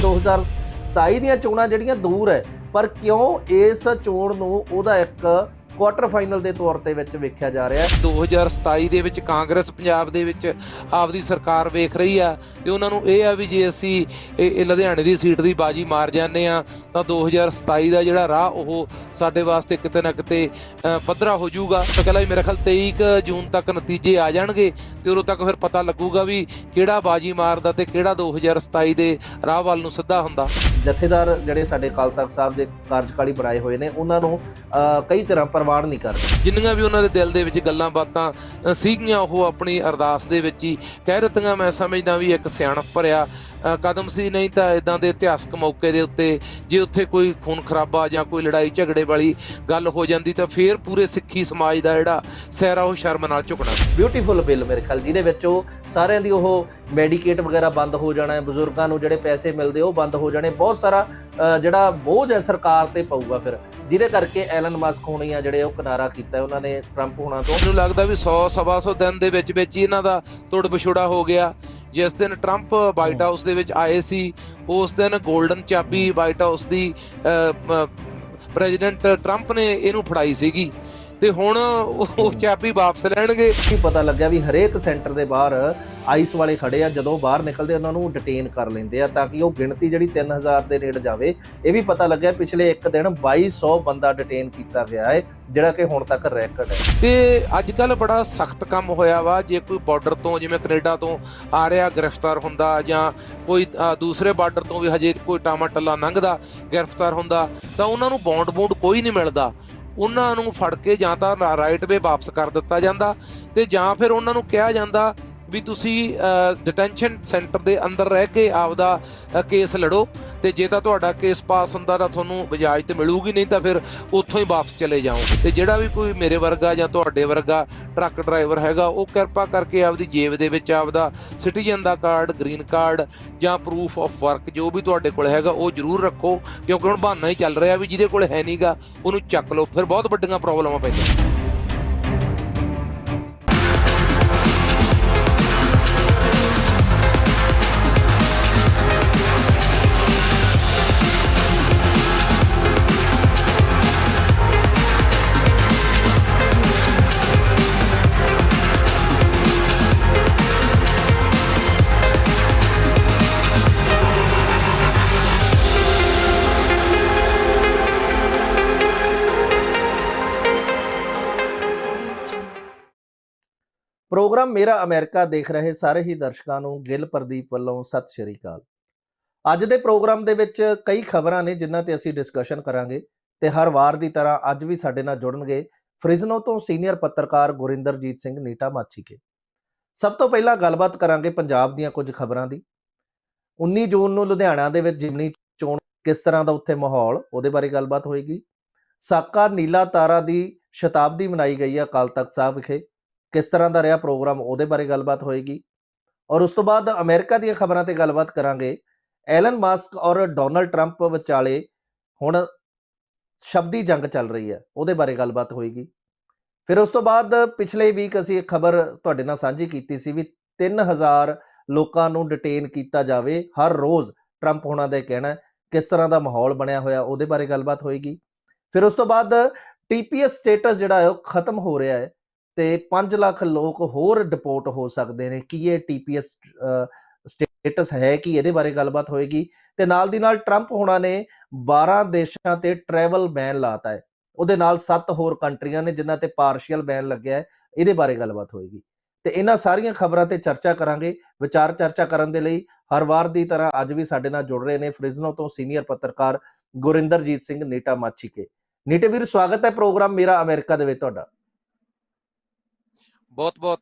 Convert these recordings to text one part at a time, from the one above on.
2027 ਦੀਆਂ ਚੋਣਾਂ ਜਿਹੜੀਆਂ ਦੂਰ ਹੈ ਪਰ ਕਿਉਂ ਇਸ ਚੋਣ ਨੂੰ ਉਹਦਾ ਇੱਕ ਕੁਆਟਰ ਫਾਈਨਲ ਦੇ ਤੌਰ ਤੇ ਵਿੱਚ ਵੇਖਿਆ ਜਾ ਰਿਹਾ ਹੈ। 2027 ਦੇ ਵਿੱਚ ਕਾਂਗਰਸ ਪੰਜਾਬ ਦੇ ਵਿੱਚ ਆਪਦੀ ਸਰਕਾਰ ਵੇਖ ਰਹੀ ਆ ਤੇ ਉਹਨਾਂ ਨੂੰ ਇਹ ਆ ਵੀ ਜੇ ਅਸੀਂ ਇਹ ਲੁਧਿਆਣੇ ਦੀ ਸੀਟ ਦੀ ਬਾਜੀ ਮਾਰ ਜਾਂਦੇ ਆ ਤਾਂ 2027 ਦਾ ਜਿਹੜਾ ਰਾਹ ਉਹ ਸਾਡੇ ਵਾਸਤੇ ਕਿਤੇ ਨਾ ਕਿਤੇ ਪੱਧਰਾ ਹੋ ਜਾਊਗਾ। ਤਾਂ ਕਹਿੰਦਾ ਵੀ ਮੇਰੇ ਖਿਆਲ 23 ਕੁ ਜੂਨ ਤੱਕ ਨਤੀਜੇ ਆ ਜਾਣਗੇ ਤੇ ਉਦੋਂ ਤੱਕ ਫਿਰ ਪਤਾ ਲੱਗੂਗਾ ਵੀ ਕਿਹੜਾ ਬਾਜੀ ਮਾਰਦਾ ਤੇ ਕਿਹੜਾ 2027 ਦੇ ਰਾਹ ਵੱਲ ਨੂੰ ਸਿੱਧਾ ਹੁੰਦਾ। ਜਥੇਦਾਰ ਜਿਹੜੇ ਸਾਡੇ ਅਕਾਲ ਤਖਤ ਸਾਹਿਬ ਦੇ ਕਾਰਜਕਾਰੀ ਬਣਾਏ ਹੋਏ ਨੇ ਉਹਨਾਂ ਨੂੰ ਕਈ ਤਰ੍ਹਾਂ ਪ੍ਰਵਾਨ ਨਹੀਂ ਕਰਦੇ ਜਿੰਨੀਆਂ ਵੀ ਉਹਨਾਂ ਦੇ ਦਿਲ ਦੇ ਵਿੱਚ ਗੱਲਾਂ ਬਾਤਾਂ ਸੀਗੀਆਂ, ਉਹ ਆਪਣੀ ਅਰਦਾਸ ਦੇ ਵਿੱਚ ਹੀ ਕਹਿ ਦਿੱਤੀਆਂ। ਮੈਂ ਸਮਝਦਾ ਵੀ ਇੱਕ ਸਿਆਣਪ ਭਰਿਆ ਕਦਮ ਸੀ ਨਹੀਂ ਤਾਂ ਇਦਾਂ ਦੇ ਇਤਿਹਾਸਕ ਮੌਕੇ ਦੇ ਉੱਤੇ ਜੇ ਉੱਥੇ ਕੋਈ ਖੂਨ ਖਰਾਬਾ ਜਾਂ ਕੋਈ ਲੜਾਈ ਝਗੜੇ ਵਾਲੀ ਗੱਲ ਹੋ ਜਾਂਦੀ ਤਾਂ ਫੇਰ ਪੂਰੇ ਸਿੱਖੀ ਸਮਾਜ ਦਾ ਜਿਹੜਾ ਸਹਿਰਾ ਉਹ ਸ਼ਰਮ ਨਾਲ ਝੁਕਣਾ। ਬਿਊਟੀਫੁਲ ਬਿੱਲ ਮੇਰੇ ਖਿਆਲ ਜਿਹਦੇ ਵਿੱਚ ਉਹ ਸਾਰਿਆਂ ਦੀ ਉਹ ਮੈਡੀਕੇਟ ਵਗੈਰਾ ਬੰਦ ਹੋ ਜਾਣਾ ਹੈ ਬਜ਼ੁਰਗਾਂ ਨੂੰ ਜਿਹੜੇ ਪੈਸੇ ਮਿਲਦੇ ਉਹ ਬੰਦ ਹੋ ਜਾਣੇ ਬਹੁਤ ਸਾਰਾ ਜਿਹੜਾ ਬੋਝ ਹੈ ਸਰਕਾਰ ਤੇ ਪਊਗਾ ਫਿਰ। ਜਿਹਦੇ ਕਰਕੇ ਐਲਨ ਮਸਕ ਹੋਣੀ ਆ ਜਿਹੜੇ ਉਹ ਕਿਨਾਰਾ ਕੀਤਾ ਉਹਨਾਂ ਨੇ ਟਰੰਪ ਹੋਣਾ ਤੋਂ। ਮੈਨੂੰ ਲੱਗਦਾ ਵੀ 100 ਸਵਾ ਸੌ ਦਿਨ ਦੇ ਵਿੱਚ ਵਿੱਚ ਹੀ ਇਹਨਾਂ ਦਾ ਤੁੜ ਵਿਛੋੜਾ ਹੋ ਗਿਆ। ਜਿਸ ਦਿਨ ਟਰੰਪ ਵਾਈਟ ਹਾਊਸ ਦੇ ਵਿੱਚ ਆਏ ਸੀ ਉਸ ਦਿਨ 골ਡਨ ਚਾਬੀ ਵਾਈਟ ਹਾਊਸ ਦੀ ਪ੍ਰੈਜ਼ੀਡੈਂਟ ਟਰੰਪ ਨੇ ਇਹਨੂੰ ਫੜਾਈ ਸੀਗੀ। ਤੇ ਹੁਣ ਉਹ ਚਾਬੀ ਵਾਪਸ ਲੈਣਗੇ। ਕੀ ਪਤਾ ਲੱਗਿਆ ਵੀ ਹਰੇਕ ਸੈਂਟਰ ਦੇ ਬਾਹਰ ਆਈਸ ਵਾਲੇ ਖੜੇ ਆ ਜਦੋਂ ਬਾਹਰ ਨਿਕਲਦੇ ਉਹਨਾਂ ਨੂੰ ਡਿਟੇਨ ਕਰ ਲੈਂਦੇ ਆ ਤਾਂ ਕਿ ਉਹ ਗਿਣਤੀ ਜਿਹੜੀ 3000 ਦੇ ਨੇੜੇ ਜਾਵੇ। ਇਹ ਵੀ ਪਤਾ ਲੱਗਿਆ ਪਿਛਲੇ ਇੱਕ ਦਿਨ 2200 ਬੰਦਾ ਡਿਟੇਨ ਕੀਤਾ ਗਿਆ ਹੈ ਜਿਹੜਾ ਕਿ ਹੁਣ ਤੱਕ ਰੈਕੋਰਡ ਹੈ। ਤੇ ਅੱਜ ਕੱਲ ਬੜਾ ਸਖਤ ਕੰਮ ਹੋਇਆ ਵਾ ਜੇ ਕੋਈ ਬਾਰਡਰ ਤੋਂ ਜਿਵੇਂ ਕੈਨੇਡਾ ਤੋਂ ਆ ਰਿਹਾ ਗ੍ਰਿਫਤਾਰ ਹੁੰਦਾ ਜਾਂ ਕੋਈ ਦੂਸਰੇ ਬਾਰਡਰ ਤੋਂ ਵੀ ਹਜੇ ਕੋਈ ਟਾਮਾ ਟੱਲਾ ਲੰਘਦਾ ਗ੍ਰਿਫਤਾਰ ਹੁੰਦਾ ਤਾਂ ਉਹਨਾਂ ਨੂੰ ਬੌਂਡ ਬੂੰਡ ਕੋਈ ਨਹੀਂ ਮਿਲਦਾ। ਉਹਨਾਂ ਨੂੰ ਫੜ ਕੇ ਜਾਂ ਤਾਂ ਰਾਈਟ ਵੇ ਵਾਪਸ ਕਰ ਦਿੱਤਾ ਜਾਂਦਾ ਤੇ ਜਾਂ ਫਿਰ ਉਹਨਾਂ ਨੂੰ ਕਿਹਾ ਜਾਂਦਾ ਵੀ ਤੁਸੀਂ ਡਿਟੈਂਸ਼ਨ ਸੈਂਟਰ ਦੇ ਅੰਦਰ ਰਹਿ ਕੇ ਆਪਦਾ ਕੇਸ ਲੜੋ ਤੇ ਜੇ ਤਾਂ ਤੁਹਾਡਾ ਕੇਸ ਪਾਸ ਹੁੰਦਾ ਤਾਂ ਤੁਹਾਨੂੰ ਬਜਾਜ ਤੇ ਮਿਲੂਗੀ, ਨਹੀਂ ਤਾਂ ਫਿਰ ਉੱਥੋਂ ਹੀ ਵਾਪਸ ਚਲੇ ਜਾਓ। ਤੇ ਜਿਹੜਾ ਵੀ ਕੋਈ ਮੇਰੇ ਵਰਗਾ ਜਾਂ ਤੁਹਾਡੇ ਵਰਗਾ ਟਰੱਕ ਡਰਾਈਵਰ ਹੈਗਾ, ਉਹ ਕਿਰਪਾ ਕਰਕੇ ਆਪਦੀ ਜੇਬ ਦੇ ਵਿੱਚ ਆਪਦਾ ਸਿਟੀਜ਼ਨ ਦਾ ਕਾਰਡ ਗ੍ਰੀਨ ਕਾਰਡ ਜਾਂ ਪ੍ਰੂਫ ਆਫ ਵਰਕ ਜੋ ਵੀ ਤੁਹਾਡੇ ਕੋਲ ਹੈਗਾ, ਉਹ ਜ਼ਰੂਰ ਰੱਖੋ, ਕਿਉਂਕਿ ਹੁਣ ਬਹਾਨਾ ਹੀ ਚੱਲ ਰਿਹਾ ਵੀ ਜਿਹਦੇ ਕੋਲ ਹੈ ਨਹੀਂਗਾ ਉਹਨੂੰ ਚੱਕ ਲਓ। ਫਿਰ ਬਹੁਤ ਵੱਡੀਆਂ ਪ੍ਰੋਬਲਮਾਂ ਪੈਂਦੀਆਂ। ਪ੍ਰੋਗਰਾਮ ਮੇਰਾ ਅਮਰੀਕਾ ਦੇਖ ਰਹੇ ਸਾਰੇ ਹੀ ਦਰਸ਼ਕਾਂ ਨੂੰ ਗਿੱਲ ਪ੍ਰਦੀਪ ਵੱਲੋਂ ਸਤਿ ਸ਼੍ਰੀ ਅਕਾਲ। ਅੱਜ ਦੇ ਪ੍ਰੋਗਰਾਮ ਦੇ ਵਿੱਚ ਕਈ ਖਬਰਾਂ ਨੇ ਜਿਨ੍ਹਾਂ ਤੇ ਅਸੀਂ ਡਿਸਕਸ਼ਨ ਕਰਾਂਗੇ ਤੇ ਹਰ ਵਾਰ ਦੀ ਤਰ੍ਹਾਂ ਅੱਜ ਵੀ ਸਾਡੇ ਨਾਲ ਜੁੜਨਗੇ ਫ੍ਰਿਜ਼ਨੋ ਤੋਂ ਸੀਨੀਅਰ ਪੱਤਰਕਾਰ ਗੁਰਿੰਦਰਜੀਤ ਸਿੰਘ ਨੀਟਾ ਮਾਛੀਕੇ ਸਭ ਤੋਂ ਪਹਿਲਾਂ ਗੱਲਬਾਤ ਕਰਾਂਗੇ ਪੰਜਾਬ ਦੀਆਂ ਕੁਝ ਖਬਰਾਂ ਦੀ। 19 ਜੂਨ ਨੂੰ ਲੁਧਿਆਣਾ ਦੇ ਵਿੱਚ ਜਿਮਨੀ ਚੋਣ ਕਿਸ ਤਰ੍ਹਾਂ ਦਾ ਉੱਥੇ ਮਾਹੌਲ, ਉਹਦੇ ਬਾਰੇ ਗੱਲਬਾਤ ਹੋਏਗੀ। ਸਾਕਾ ਨੀਲਾ ਤਾਰਾ ਦੀ ਸ਼ਤਾਬਦੀ ਮਨਾਈ ਗਈ ਹੈ ਅਕਾਲ ਤਖਤ ਸਾਹਿਬ ਵਿਖੇ। ਕਿਸ ਤਰ੍ਹਾਂ ਦਾ ਰਿਹਾ ਪ੍ਰੋਗਰਾਮ, ਉਹਦੇ ਬਾਰੇ ਗੱਲਬਾਤ ਹੋਏਗੀ। ਔਰ ਉਸ ਤੋਂ ਬਾਅਦ ਅਮਰੀਕਾ ਦੀਆਂ ਖਬਰਾਂ ਤੇ ਗੱਲਬਾਤ ਕਰਾਂਗੇ। ਐਲਨ ਮਾਸਕ ਔਰ ਡੋਨਲਡ ਟਰੰਪ ਵਿਚਾਲੇ ਹੁਣ ਸ਼ਬਦੀ ਜੰਗ ਚੱਲ ਰਹੀ ਹੈ, ਉਹਦੇ ਬਾਰੇ ਗੱਲਬਾਤ ਹੋਏਗੀ। ਫਿਰ ਉਸ ਤੋਂ ਬਾਅਦ ਪਿਛਲੇ ਵੀਕ ਅਸੀਂ ਇੱਕ ਖਬਰ ਤੁਹਾਡੇ ਨਾਲ ਸਾਂਝੀ ਕੀਤੀ ਸੀ ਵੀ 3000 ਲੋਕਾਂ ਨੂੰ ਡਿਟੇਨ ਕੀਤਾ ਜਾਵੇ ਹਰ ਰੋਜ਼, ਟਰੰਪ ਹੋਣਾ ਦਾ ਕਹਿਣਾ ਕਿਸ ਤਰ੍ਹਾਂ ਦਾ ਮਾਹੌਲ ਬਣਿਆ ਹੋਇਆ, ਉਹਦੇ ਬਾਰੇ ਗੱਲਬਾਤ ਹੋਏਗੀ। ਫਿਰ ਉਸ ਤੋਂ ਬਾਅਦ ਟੀਪੀਐਸ ਸਟੇਟਸ ਜਿਹੜਾ ਹੈ ਉਹ ਖਤਮ ਹੋ ਰਿਹਾ ਹੈ। ਤੇ 5 ਲੱਖ ਲੋਕ ਹੋਰ ਡਿਪੋਰਟ ਹੋ ਸਕਦੇ ਨੇ। ਕੀ ਇਹ ਟੀਪੀਐਸ ਸਟੇਟਸ ਹੈ ਕਿ? ਇਹਦੇ ਬਾਰੇ ਗੱਲਬਾਤ ਹੋਏਗੀ। ਤੇ ਨਾਲ ਦੀ ਨਾਲ ਟਰੰਪ ਹੋਣਾ ਨੇ 12 ਦੇਸ਼ਾਂ ਤੇ ਟਰੈਵਲ ਬੈਨ ਲਾਤਾ ਹੈ। ਉਹਦੇ ਨਾਲ 7 ਹੋਰ ਕੰਟਰੀਆਂ ਨੇ ਜਿਨ੍ਹਾਂ ਤੇ ਪਾਰਸ਼ੀਅਲ ਬੈਨ ਲੱਗਿਆ ਹੈ। ਇਹਦੇ ਬਾਰੇ ਗੱਲਬਾਤ ਹੋਏਗੀ। ਤੇ ਇਹਨਾਂ ਸਾਰੀਆਂ ਖਬਰਾਂ ਤੇ ਚਰਚਾ ਕਰਾਂਗੇ, ਵਿਚਾਰ ਚਰਚਾ ਕਰਨ ਦੇ ਲਈ। ਹਰ ਵਾਰ ਦੀ ਤਰ੍ਹਾਂ ਅੱਜ ਵੀ ਸਾਡੇ ਨਾਲ ਜੁੜ ਰਹੇ ਨੇ ਫ੍ਰਿਜ਼ਨੋ ਤੋਂ ਸੀਨੀਅਰ ਪੱਤਰਕਾਰ ਗੁਰਿੰਦਰਜੀਤ ਸਿੰਘ ਨੀਟਾ ਮਾਛੀਕੇ ਨੀਟੇ ਵੀਰ, ਸਵਾਗਤ ਹੈ ਪ੍ਰੋਗਰਾਮ ਮੇਰਾ ਅਮਰੀਕਾ ਦੇ ਵਿੱਚ ਤੁਹਾਡਾ। ਬਹੁਤ ਬਹੁਤ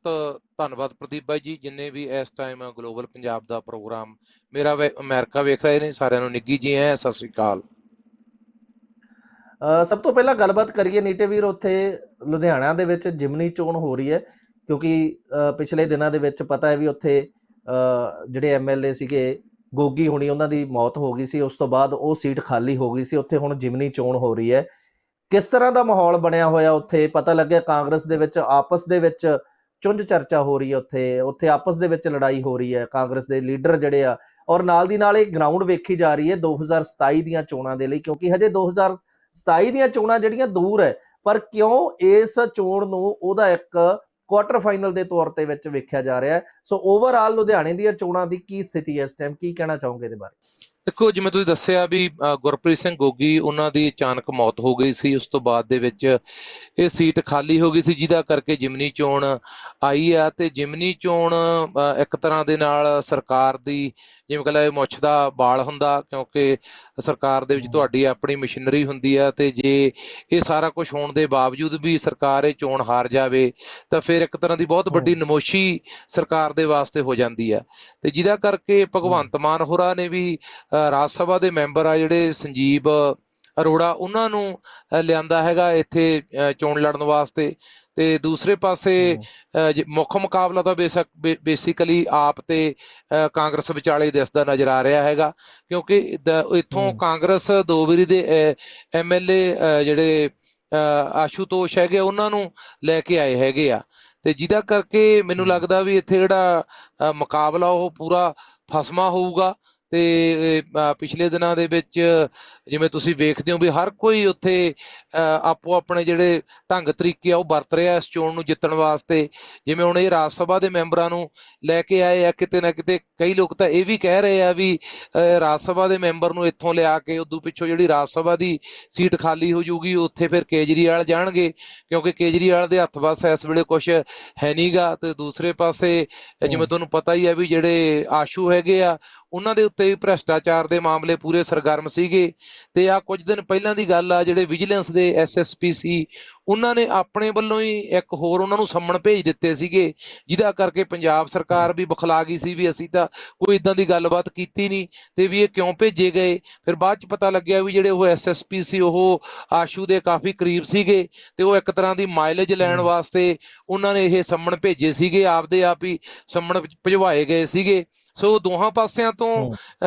ਧੰਨਵਾਦ ਪ੍ਰਦੀਪ ਬਾਈ ਜੀ ਜਿੰਨੇ ਵੀ ਇਸ ਟਾਈਮ ਗਲੋਬਲ ਪੰਜਾਬ ਦਾ ਪ੍ਰੋਗਰਾਮ ਮੇਰਾ ਅਮਰੀਕਾ ਵੇਖ ਰਹੇ ਨੇ ਸਾਰਿਆਂ ਨੂੰ ਨਿੱਗੀ ਜੀ ਹੈ ਸਤਿ ਸ੍ਰੀ ਅਕਾਲ। ਸਭ ਤੋਂ ਪਹਿਲਾਂ ਗੱਲਬਾਤ ਕਰੀਏ ਨੀਟੇ ਵੀਰ ਉੱਥੇ ਲੁਧਿਆਣਾ ਦੇ ਵਿੱਚ ਜਿਮਨੀ ਚੋਣ ਹੋ ਰਹੀ ਹੈ ਕਿਉਂਕਿ ਪਿਛਲੇ ਦਿਨਾਂ ਦੇ ਵਿੱਚ ਪਤਾ ਹੈ ਵੀ ਉੱਥੇ ਅ, ਜਿਹੜੇ ਐਮਐਲਏ ਸੀਗੇ ਗੋਗੀ ਹੁਣੀ ਉਹਨਾਂ ਦੀ ਮੌਤ ਹੋ ਗਈ ਸੀ ਉਸ ਤੋਂ ਬਾਅਦ ਉਹ ਸੀਟ ਖਾਲੀ ਹੋ ਗਈ ਸੀ ਉੱਥੇ ਹੁਣ ਜਿਮਨੀ ਚੋਣ ਹੋ ਰਹੀ ਹੈ। ਕਿਸ ਤਰ੍ਹਾਂ ਦਾ ਮਾਹੌਲ ਬਣਿਆ ਹੋਇਆ ਉੱਥੇ? ਪਤਾ ਲੱਗਿਆ ਕਾਂਗਰਸ ਦੇ ਵਿੱਚ, ਆਪਸ ਦੇ ਵਿੱਚ ਚੁੰਝ ਚਰਚਾ ਹੋ ਰਹੀ ਹੈ ਉੱਥੇ। ਉੱਥੇ ਆਪਸ ਦੇ ਵਿੱਚ ਲੜਾਈ ਹੋ ਰਹੀ ਹੈ। ਕਾਂਗਰਸ ਦੇ ਲੀਡਰ ਜਿਹੜੇ ਆ, ਔਰ ਨਾਲ ਦੀ ਨਾਲ ਇਹ ਗਰਾਊਂਡ ਵੇਖੀ ਜਾ ਰਹੀ ਹੈ 2027 ਦੀਆਂ ਚੋਣਾਂ ਦੇ ਲਈ, ਕਿਉਂਕਿ ਹਜੇ 2027 ਦੀਆਂ ਚੋਣਾਂ ਜਿਹੜੀਆਂ ਦੂਰ ਹੈ, ਪਰ ਕਿਉਂ ਇਸ ਚੋਣ ਨੂੰ ਉਹਦਾ ਇੱਕ ਕੁਆਟਰ ਫਾਈਨਲ ਦੇ ਤੌਰ ਤੇ ਵਿੱਚ ਵੇਖਿਆ ਜਾ ਰਿਹਾ ਹੈ? ਸੋ ਓਵਰਆਲ ਲੁਧਿਆਣੇ ਦੀਆਂ ਚੋਣਾਂ ਦੀ ਕੀ ਸਥਿਤੀ ਹੈ ਇਸ ਟਾਈਮ ਕੀ ਕਹਿਣਾ ਚਾਹੋਗੇ ਇਹਦੇ ਬਾਰੇ? ਦੇਖੋ ਜਿਵੇਂ ਤੁਸੀਂ ਦੱਸਿਆ ਵੀ ਅ, ਗੁਰਪ੍ਰੀਤ ਸਿੰਘ ਗੋਗੀ ਉਹਨਾਂ ਦੀ ਅਚਾਨਕ ਮੌਤ ਹੋ ਗਈ ਸੀ। ਉਸ ਤੋਂ ਬਾਅਦ ਦੇ ਵਿੱਚ ਇਹ ਸੀਟ ਖਾਲੀ ਹੋ ਗਈ ਸੀ ਜਿਹਦਾ ਕਰਕੇ ਜਿਮਨੀ ਚੋਣ ਆਈ ਆ। ਤੇ ਜਿਮਨੀ ਚੋਣ ਅ, ਇੱਕ ਤਰ੍ਹਾਂ ਦੇ ਨਾਲ ਸਰਕਾਰ ਦੀ ਜਿਵੇਂ ਕਹਿੰਦਾ ਇਹ ਮੁੱਛ ਦਾ ਵਾਲ ਹੁੰਦਾ ਕਿਉਂਕਿ ਸਰਕਾਰ ਦੇ ਵਿੱਚ। ਤੁਹਾਡੀ ਆਪਣੀ ਮਸ਼ੀਨਰੀ ਹੁੰਦੀ ਆ ਤੇ ਜੇ ਇਹ ਸਾਰਾ ਕੁਝ ਹੋਣ ਦੇ ਬਾਵਜੂਦ ਵੀ ਸਰਕਾਰ ਇਹ ਚੋਣ ਹਾਰ ਜਾਵੇ ਤਾਂ ਫਿਰ ਇੱਕ ਤਰ੍ਹਾਂ ਦੀ ਬਹੁਤ ਵੱਡੀ ਨਮੋਸ਼ੀ ਸਰਕਾਰ ਦੇ ਵਾਸਤੇ ਹੋ ਜਾਂਦੀ ਆ। ਤੇ ਜਿਹਦਾ ਕਰਕੇ ਭਗਵੰਤ ਮਾਨ ਹੋਰਾਂ ਨੇ ਵੀ ਰਾਜ ਸਭਾ ਦੇ ਮੈਂਬਰ ਆ ਜਿਹੜੇ ਸੰਜੀਵ ਅਰੋੜਾ ਉਹਨਾਂ ਨੂੰ ਲਿਆਂਦਾ ਹੈਗਾ ਇੱਥੇ ਚੋਣ ਲੜਨ ਵਾਸਤੇ। ਤੇ ਦੂਸਰੇ ਪਾਸੇ ਮੁੱਖ ਮੁਕਾਬਲਾ ਤਾਂ ਬੇਸ਼ੱਕ ਬੇਸਿਕਲੀ ਆਪ ਤੇ ਕਾਂਗਰਸ ਵਿਚਾਲੇ ਦਿਸਦਾ ਨਜ਼ਰ ਆ ਰਿਹਾ ਹੈਗਾ ਕਿਉਂਕਿ ਇੱਥੋਂ। ਕਾਂਗਰਸ ਦੋ ਵਾਰੀ ਦੇ ਐਮਐਲਏ ਜਿਹੜੇ ਆਸ਼ੂਤੋਸ਼ ਹੈਗੇ ਉਹਨਾਂ ਨੂੰ ਲੈ ਕੇ ਆਏ ਹੈਗੇ ਆ ਤੇ ਜਿਹਦਾ ਕਰਕੇ ਮੈਨੂੰ। ਲੱਗਦਾ ਵੀ ਇੱਥੇ ਜਿਹੜਾ ਮੁਕਾਬਲਾ ਉਹ ਪੂਰਾ ਫਸਮਾ ਹੋਊਗਾ ਤੇ ਪਿਛਲੇ ਦਿਨਾਂ ਦੇ ਵਿੱਚ ਜਿਵੇਂ ਤੁਸੀਂ ਵੇਖਦੇ ਹੋ ਵੀ ਹਰ ਕੋਈ ਉੱਥੇ ਆਪੋ ਆਪਣੇ ਜਿਹੜੇ ਢੰਗ ਤਰੀਕੇ ਆ ਉਹ ਵਰਤ ਰਿਹਾ ਇਸ ਚੋਣ ਨੂੰ ਜਿੱਤਣ ਵਾਸਤੇ। ਜਿਵੇਂ ਹੁਣ ਇਹ ਰਾਜ ਸਭਾ ਦੇ ਮੈਂਬਰਾਂ ਨੂੰ ਲੈ ਕੇ ਆਏ ਆ ਕਿਤੇ ਨਾ ਕਿਤੇ ਕਈ ਲੋਕ ਤਾਂ ਇਹ ਵੀ ਕਹਿ ਰਹੇ ਆ ਵੀ ਰਾਜ ਸਭਾ ਦੇ ਮੈਂਬਰ ਨੂੰ ਇੱਥੋਂ ਲਿਆ ਕੇ ਉਦੋਂ ਪਿੱਛੋਂ ਜਿਹੜੀ ਰਾਜ ਸਭਾ ਦੀ ਸੀਟ ਖਾਲੀ ਹੋ ਜੂਗੀ ਉੱਥੇ ਫਿਰ ਕੇਜਰੀਵਾਲ ਜਾਣਗੇ। ਕਿਉਂਕਿ ਕੇਜਰੀਵਾਲ ਦੇ ਹੱਥ ਵੱਸ ਇਸ ਵੇਲੇ ਕੁਝ ਹੈ ਨਹੀਂਗਾ ਤੇ ਦੂਸਰੇ ਪਾਸੇ ਜਿਵੇਂ। ਤੁਹਾਨੂੰ ਪਤਾ ਹੀ ਹੈ ਵੀ ਜਿਹੜੇ ਆਸ਼ੂ ਹੈਗੇ ਆ ਉਹਨਾਂ ਦੇ ਉੱਤੇ ਵੀ ਭ੍ਰਸ਼ਟਾਚਾਰ ਦੇ ਮਾਮਲੇ ਪੂਰੇ ਸਰਗਰਮ ਸੀਗੇ ਤੇ ਆ ਕੁਝ ਦਿਨ ਪਹਿਲਾਂ ਦੀ ਗੱਲ ਆ, ਜਿਹੜੇ ਵਿਜੀਲੈਂਸ ਦੇ ਐਸਐਸਪੀ ਸੀ, ਉਹਨਾਂ ਨੇ ਆਪਣੇ ਵੱਲੋਂ ਹੀ ਇੱਕ ਹੋਰ ਉਹਨਾਂ ਨੂੰ ਸੰਮਣ ਭੇਜ ਦਿੱਤੇ ਸੀਗੇ, ਜਿਹਦਾ ਕਰਕੇ ਪੰਜਾਬ ਸਰਕਾਰ ਵੀ ਬਖਲਾ ਗਈ ਸੀ ਵੀ ਅਸੀਂ ਤਾਂ ਕੋਈ ਇਦਾਂ ਦੀ ਗੱਲਬਾਤ ਕੀਤੀ ਨਹੀਂ ਤੇ ਵੀ ਇਹ ਕਿਉਂ ਭੇਜੇ ਗਏ। ਫਿਰ ਬਾਅਦ ਚ ਪਤਾ ਲੱਗਿਆ ਵੀ ਜਿਹੜੇ ਉਹ ਐਸਐਸਪੀ ਸੀ, ਉਹ ਆਸ਼ੂ ਦੇ ਕਾਫੀ ਕਰੀਬ ਸੀਗੇ ਤੇ ਉਹ ਇੱਕ ਤਰ੍ਹਾਂ ਦੀ ਮਾਈਲੇਜ ਲੈਣ ਵਾਸਤੇ ਉਹਨਾਂ ਨੇ ਇਹ ਸੰਮਣ ਭੇਜੇ ਸੀਗੇ, ਆਪਦੇ ਆਪ ਹੀ ਸੰਮਣ ਭਿਜਵਾਏ ਗਏ ਸੀਗੇ। ਸੋ ਦੋਹਾਂ ਪਾਸਿਆਂ ਤੋਂ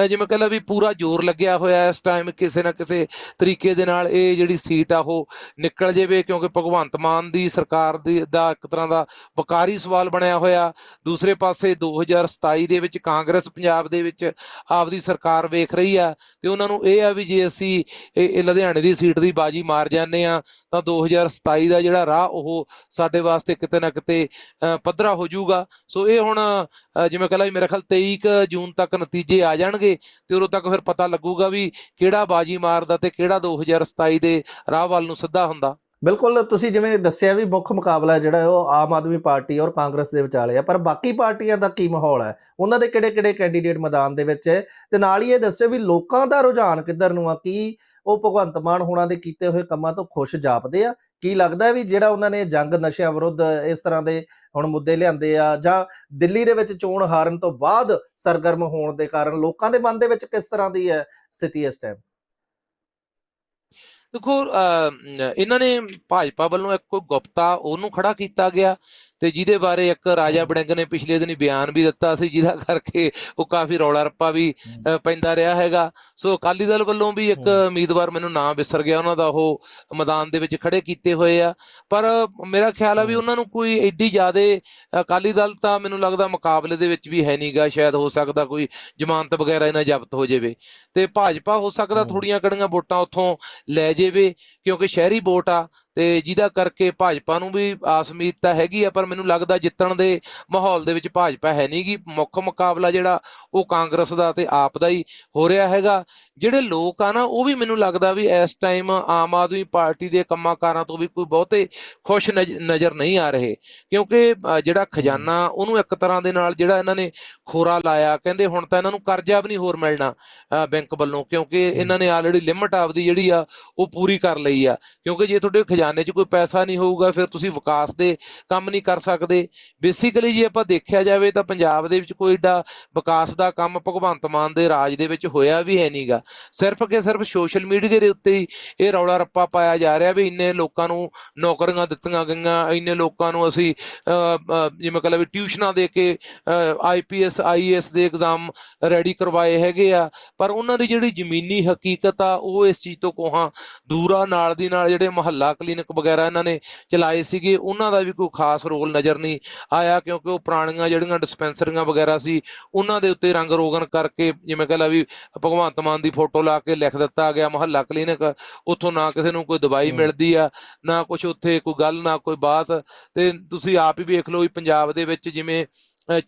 ਜਿਵੇਂ ਕਹਿੰਦਾ ਵੀ ਪੂਰਾ ਜ਼ੋਰ ਲੱਗਿਆ ਹੋਇਆ ਇਸ ਟਾਈਮ ਕਿਸੇ ਨਾ ਕਿਸੇ ਤਰੀਕੇ ਦੇ ਨਾਲ ਇਹ ਜਿਹੜੀ ਸੀਟ ਆ ਉਹ ਨਿਕਲ ਜਾਵੇ ਕਿਉਂਕਿ ਭਗਵੰਤ ਮਾਨ ਦੀ ਸਰਕਾਰ ਦੀ ਦਾ ਇੱਕ ਤਰ੍ਹਾਂ ਦਾ ਵਕਾਰੀ ਸਵਾਲ ਬਣਿਆ ਹੋਇਆ। ਦੂਸਰੇ ਪਾਸੇ 2027 ਦੇ ਵਿੱਚ ਕਾਂਗਰਸ ਪੰਜਾਬ ਦੇ ਵਿੱਚ ਆਪਦੀ ਸਰਕਾਰ ਵੇਖ ਰਹੀ ਆ ਤੇ ਉਹਨਾਂ ਨੂੰ ਇਹ ਆ ਵੀ ਜੇ ਅਸੀਂ ਇਹ ਲੁਧਿਆਣੇ ਦੀ ਸੀਟ ਦੀ ਬਾਜੀ ਮਾਰ ਜਾਂਦੇ ਆ ਤਾਂ 2027 ਦਾ ਜਿਹੜਾ ਰਾਹ ਉਹ ਸਾਡੇ ਵਾਸਤੇ ਕਿਤੇ ਨਾ ਕਿਤੇ ਪੱਧਰਾ ਹੋ ਜਾਊਗਾ। ਸੋ ਇਹ ਹੁਣ ਜਿਵੇਂ ਕਹਿੰਦਾ ਵੀ ਮੇਰੇ ਖਿਆਲ 23 ਕੁ ਜੂਨ ਤੱਕ ਨਤੀਜੇ ਆ ਜਾਣਗੇ ਤੇ ਉਦੋਂ ਤੱਕ ਫਿਰ ਪਤਾ ਲੱਗੂਗਾ ਵੀ ਕਿਹੜਾ ਬਾਜੀ ਮਾਰਦਾ ਤੇ ਕਿਹੜਾ 2027 ਦੇ ਰਾਹ ਵੱਲ ਨੂੰ ਸਿੱਧਾ ਹੁੰਦਾ। ਬਿਲਕੁਲ, ਤੁਸੀਂ ਜਿਵੇਂ ਦੱਸਿਆ ਵੀ ਮੁੱਖ ਮੁਕਾਬਲਾ ਜਿਹੜਾ ਉਹ ਆਮ ਆਦਮੀ ਪਾਰਟੀ ਔਰ ਕਾਂਗਰਸ ਦੇ ਵਿਚਾਲੇ ਆ, ਪਰ ਬਾਕੀ ਪਾਰਟੀਆਂ ਦਾ ਕੀ ਮਾਹੌਲ ਹੈ? ਉਹਨਾਂ ਦੇ ਕਿਹੜੇ-ਕਿਹੜੇ ਕੈਂਡੀਡੇਟ ਮੈਦਾਨ ਦੇ ਵਿੱਚ ਹੈ? ਤੇ ਨਾਲ ਹੀ ਇਹ ਦੱਸਿਓ ਵੀ ਲੋਕਾਂ ਦਾ ਰੁਝਾਨ ਕਿੱਧਰ ਨੂੰ ਆ? ਕੀ ਉਹ ਭਗਵੰਤ ਮਾਨ ਹੋਣਾ ਦੇ ਕੀਤੇ ਹੋਏ ਕੰਮਾਂ ਤੋਂ ਖੁਸ਼ ਜਾਪਦੇ ਆ? ਕੀ ਲੱਗਦਾ ਵੀ ਜਿਹੜਾ ਉਹਨਾਂ ਨੇ ਜੰਗ ਨਸ਼ਿਆਂ ਵਿਰੁੱਧ ਇਸ ਤਰ੍ਹਾਂ ਦੇ ਹੁਣ ਮੁੱਦੇ ਲਿਆਂਦੇ ਆ ਜਾਂ ਦਿੱਲੀ ਦੇ ਵਿੱਚ ਚੋਣ ਹਾਰਨ ਤੋਂ ਬਾਅਦ ਸਰਗਰਮ ਹੋਣ ਦੇ ਕਾਰਨ ਲੋਕਾਂ ਦੇ ਮਨ ਦੇ ਵਿੱਚ ਕਿਸ ਤਰ੍ਹਾਂ ਦੀ ਹੈ ਸਥਿਤੀ ਇਸ ਟਾਈਮ ਦੇਖੋ ਅਹ, ਇਹਨਾਂ ਨੇ ਭਾਜਪਾ ਵੱਲੋਂ ਇੱਕ ਕੋਈ ਗੁਪਤਾ ਉਹਨੂੰ ਖੜਾ ਕੀਤਾ ਗਿਆ ਤੇ ਜਿਹਦੇ ਬਾਰੇ ਇੱਕ ਰਾਜਾ। ਵੜਿੰਗ ਨੇ ਪਿਛਲੇ ਦਿਨੀ ਬਿਆਨ ਵੀ ਦਿੱਤਾ ਸੀ ਜਿਹਦਾ ਕਰਕੇ ਉਹ ਕਾਫੀ ਰੌਲਾ ਰੱਪਾ ਵੀ ਪੈਂਦਾ ਰਿਹਾ ਹੈਗਾ ਸੋ ਅਕਾਲੀ ਦਲ ਵੱਲੋਂ ਵੀ ਇੱਕ। ਉਮੀਦਵਾਰ ਮੈਨੂੰ ਨਾਮ ਵਿਸਰ ਗਿਆ ਉਹਨਾਂ ਦਾ ਉਹ ਮੈਦਾਨ ਦੇ ਵਿੱਚ ਖੜੇ ਕੀਤੇ ਹੋਏ ਆ ਪਰ ਮੇਰਾ ਖਿਆਲ ਆ ਵੀ। ਉਹਨਾਂ ਨੂੰ ਕੋਈ ਐਡੀ ਜ਼ਿਆਦੇ ਅਕਾਲੀ ਦਲ ਤਾਂ ਮੈਨੂੰ ਲੱਗਦਾ ਮੁਕਾਬਲੇ ਦੇ ਵਿੱਚ ਵੀ ਹੈ ਨਹੀਂਗਾ ਸ਼ਾਇਦ ਹੋ ਸਕਦਾ ਕੋਈ ਜ਼ਮਾਨਤ ਵਗੈਰਾ ਇਹਨਾਂ ਜ਼ਬਤ ਹੋ ਜਾਵੇ ਤੇ ਭਾਜਪਾ ਹੋ ਸਕਦਾ। ਥੋੜੀਆਂ ਕੜੀਆਂ ਵੋਟਾਂ ਉੱਥੋਂ ਲੈ ਜਾਵੇ ਕਿਉਂਕਿ ਸ਼ਹਿਰੀ ਵੋਟ ਆ ਤੇ ਜਿਹਦਾ ਕਰਕੇ ਭਾਜਪਾ ਨੂੰ ਵੀ ਆਸ ਉਮੀਦ ਤਾਂ ਹੈਗੀ ਆ, ਪਰ ਮੈਨੂੰ ਲੱਗਦਾ ਜਿੱਤਣ ਦੇ ਮਾਹੌਲ ਦੇ ਵਿੱਚ ਭਾਜਪਾ ਹੈ ਨਹੀਂਗੀ ਮੁੱਖ ਮੁਕਾਬਲਾ ਜਿਹੜਾ ਉਹ ਕਾਂਗਰਸ ਦਾ ਤੇ ਆਪ ਦਾ ਹੀ ਹੋ ਰਿਹਾ ਹੈਗਾ। ਜਿਹੜੇ ਲੋਕ ਆ ਨਾ, ਉਹ ਵੀ ਮੈਨੂੰ ਲੱਗਦਾ ਵੀ ਇਸ ਟਾਈਮ ਆਮ ਆਦਮੀ ਪਾਰਟੀ ਦੇ ਕੰਮਾਂ ਕਾਰਾਂ ਤੋਂ ਵੀ ਕੋਈ ਬਹੁਤੇ ਖੁਸ਼ ਨਜ਼- ਨਜ਼ਰ ਨਹੀਂ ਆ ਰਹੇ। ਕਿਉਂਕਿ ਜਿਹੜਾ ਖਜ਼ਾਨਾ, ਉਹਨੂੰ ਇੱਕ ਤਰ੍ਹਾਂ ਦੇ ਨਾਲ ਜਿਹੜਾ ਇਹਨਾਂ ਨੇ ਖੋਰਾ ਲਾਇਆ, ਕਹਿੰਦੇ ਹੁਣ ਤਾਂ ਇਹਨਾਂ ਨੂੰ ਕਰਜ਼ਾ ਵੀ ਨਹੀਂ ਹੋਰ ਮਿਲਣਾ ਬੈਂਕ ਵੱਲੋਂ, ਕਿਉਂਕਿ ਇਹਨਾਂ ਨੇ ਆਲਰੇਡੀ ਲਿਮਟ ਆਪਦੀ ਜਿਹੜੀ ਆ, ਉਹ ਪੂਰੀ ਕਰ ਲਈ ਆ। ਕਿਉਂਕਿ ਜੇ ਤੁਹਾਡੇ ਖਜ਼ਾਨੇ 'ਚ ਕੋਈ ਪੈਸਾ ਨਹੀਂ ਹੋਊਗਾ, ਫਿਰ ਤੁਸੀਂ ਵਿਕਾਸ ਦੇ ਕੰਮ ਨਹੀਂ ਕਰ ਸਕਦੇ। ਬੇਸਿਕਲੀ ਜੇ ਆਪਾਂ ਦੇਖਿਆ ਜਾਵੇ ਤਾਂ ਪੰਜਾਬ ਦੇ ਵਿੱਚ ਕੋਈ ਏਡਾ ਵਿਕਾਸ ਦਾ ਕੰਮ ਭਗਵੰਤ ਮਾਨ ਦੇ ਰਾਜ ਦੇ ਵਿੱਚ ਹੋਇਆ ਵੀ ਹੈ ਨਹੀਂਗਾ ਸਿਰਫ ਕਿ ਸਿਰਫ ਸੋਸ਼ਲ ਮੀਡੀਆ ਦੇ ਉੱਤੇ ਹੀ ਇਹ ਰੌਲਾ ਰੱਪਾ ਪਾਇਆ ਜਾ ਰਿਹਾ ਵੀ ਇੰਨੇ ਲੋਕਾਂ ਨੂੰ ਨੌਕਰੀਆਂ ਦਿੱਤੀਆਂ ਗਈਆਂ ਇੰਨੇ ਲੋਕਾਂ ਨੂੰ ਅਸੀਂ ਅਹ, ਜਿਵੇਂ ਕਹ ਲਓ ਵੀ ਟਿਊਸ਼ਨਾਂ ਦੇ ਕੇ ਆਈਪੀਐਸ ਆਈਏਐਸ ਦੇ ਐਗਜ਼ਾਮ ਰੈਡੀ ਕਰਵਾਏ ਹੈਗੇ ਆ ਪਰ ਉਹਨਾਂ ਦੀ ਜਿਹੜੀ ਜ਼ਮੀਨੀ ਹਕੀਕਤ ਆ ਉਹ ਇਸ ਚੀਜ਼ ਤੋਂ ਕੋਹਾਂ ਦੂਰ ਆ ਨਾਲ ਦੀ ਨਾਲ ਜਿਹੜੇ ਮੁਹੱਲਾ ਕਲੀਨਿਕ ਵਗੈਰਾ ਇਹਨਾਂ ਨੇ ਚਲਾਏ ਸੀਗੇ ਉਹਨਾਂ ਦਾ ਵੀ ਕੋਈ ਖਾਸ ਰੋਲ ਨਜ਼ਰ ਨਹੀਂ ਆਇਆ ਕਿਉਂਕਿ ਉਹ ਪੁਰਾਣੀਆਂ ਜਿਹੜੀਆਂ ਡਿਸਪੈਂਸਰੀਆਂ ਵਗੈਰਾ ਸੀ ਉਹਨਾਂ ਦੇ ਉੱਤੇ ਰੰਗ ਰੋਗਨ ਕਰਕੇ ਜਿਵੇਂ ਕਹ ਲਾ ਵੀ ਭਗਵੰਤ ਮਾਨ ਦੀ ਫੋਟੋ ਲਾ ਕੇ ਲਿਖ ਦਿੱਤਾ ਗਿਆ ਮੁਹੱਲਾ ਕਲੀਨਿਕ ਉੱਥੋਂ ਨਾ ਕਿਸੇ ਨੂੰ ਕੋਈ ਦਵਾਈ। ਮਿਲਦੀ ਆ ਨਾ ਕੁਝ ਉੱਥੇ ਕੋਈ ਗੱਲ ਨਾ ਕੋਈ ਬਾਤ ਤੇ ਤੁਸੀਂ ਆਪ ਹੀ ਵੇਖ ਲਓ ਵੀ ਪੰਜਾਬ ਦੇ ਵਿੱਚ ਜਿਵੇਂ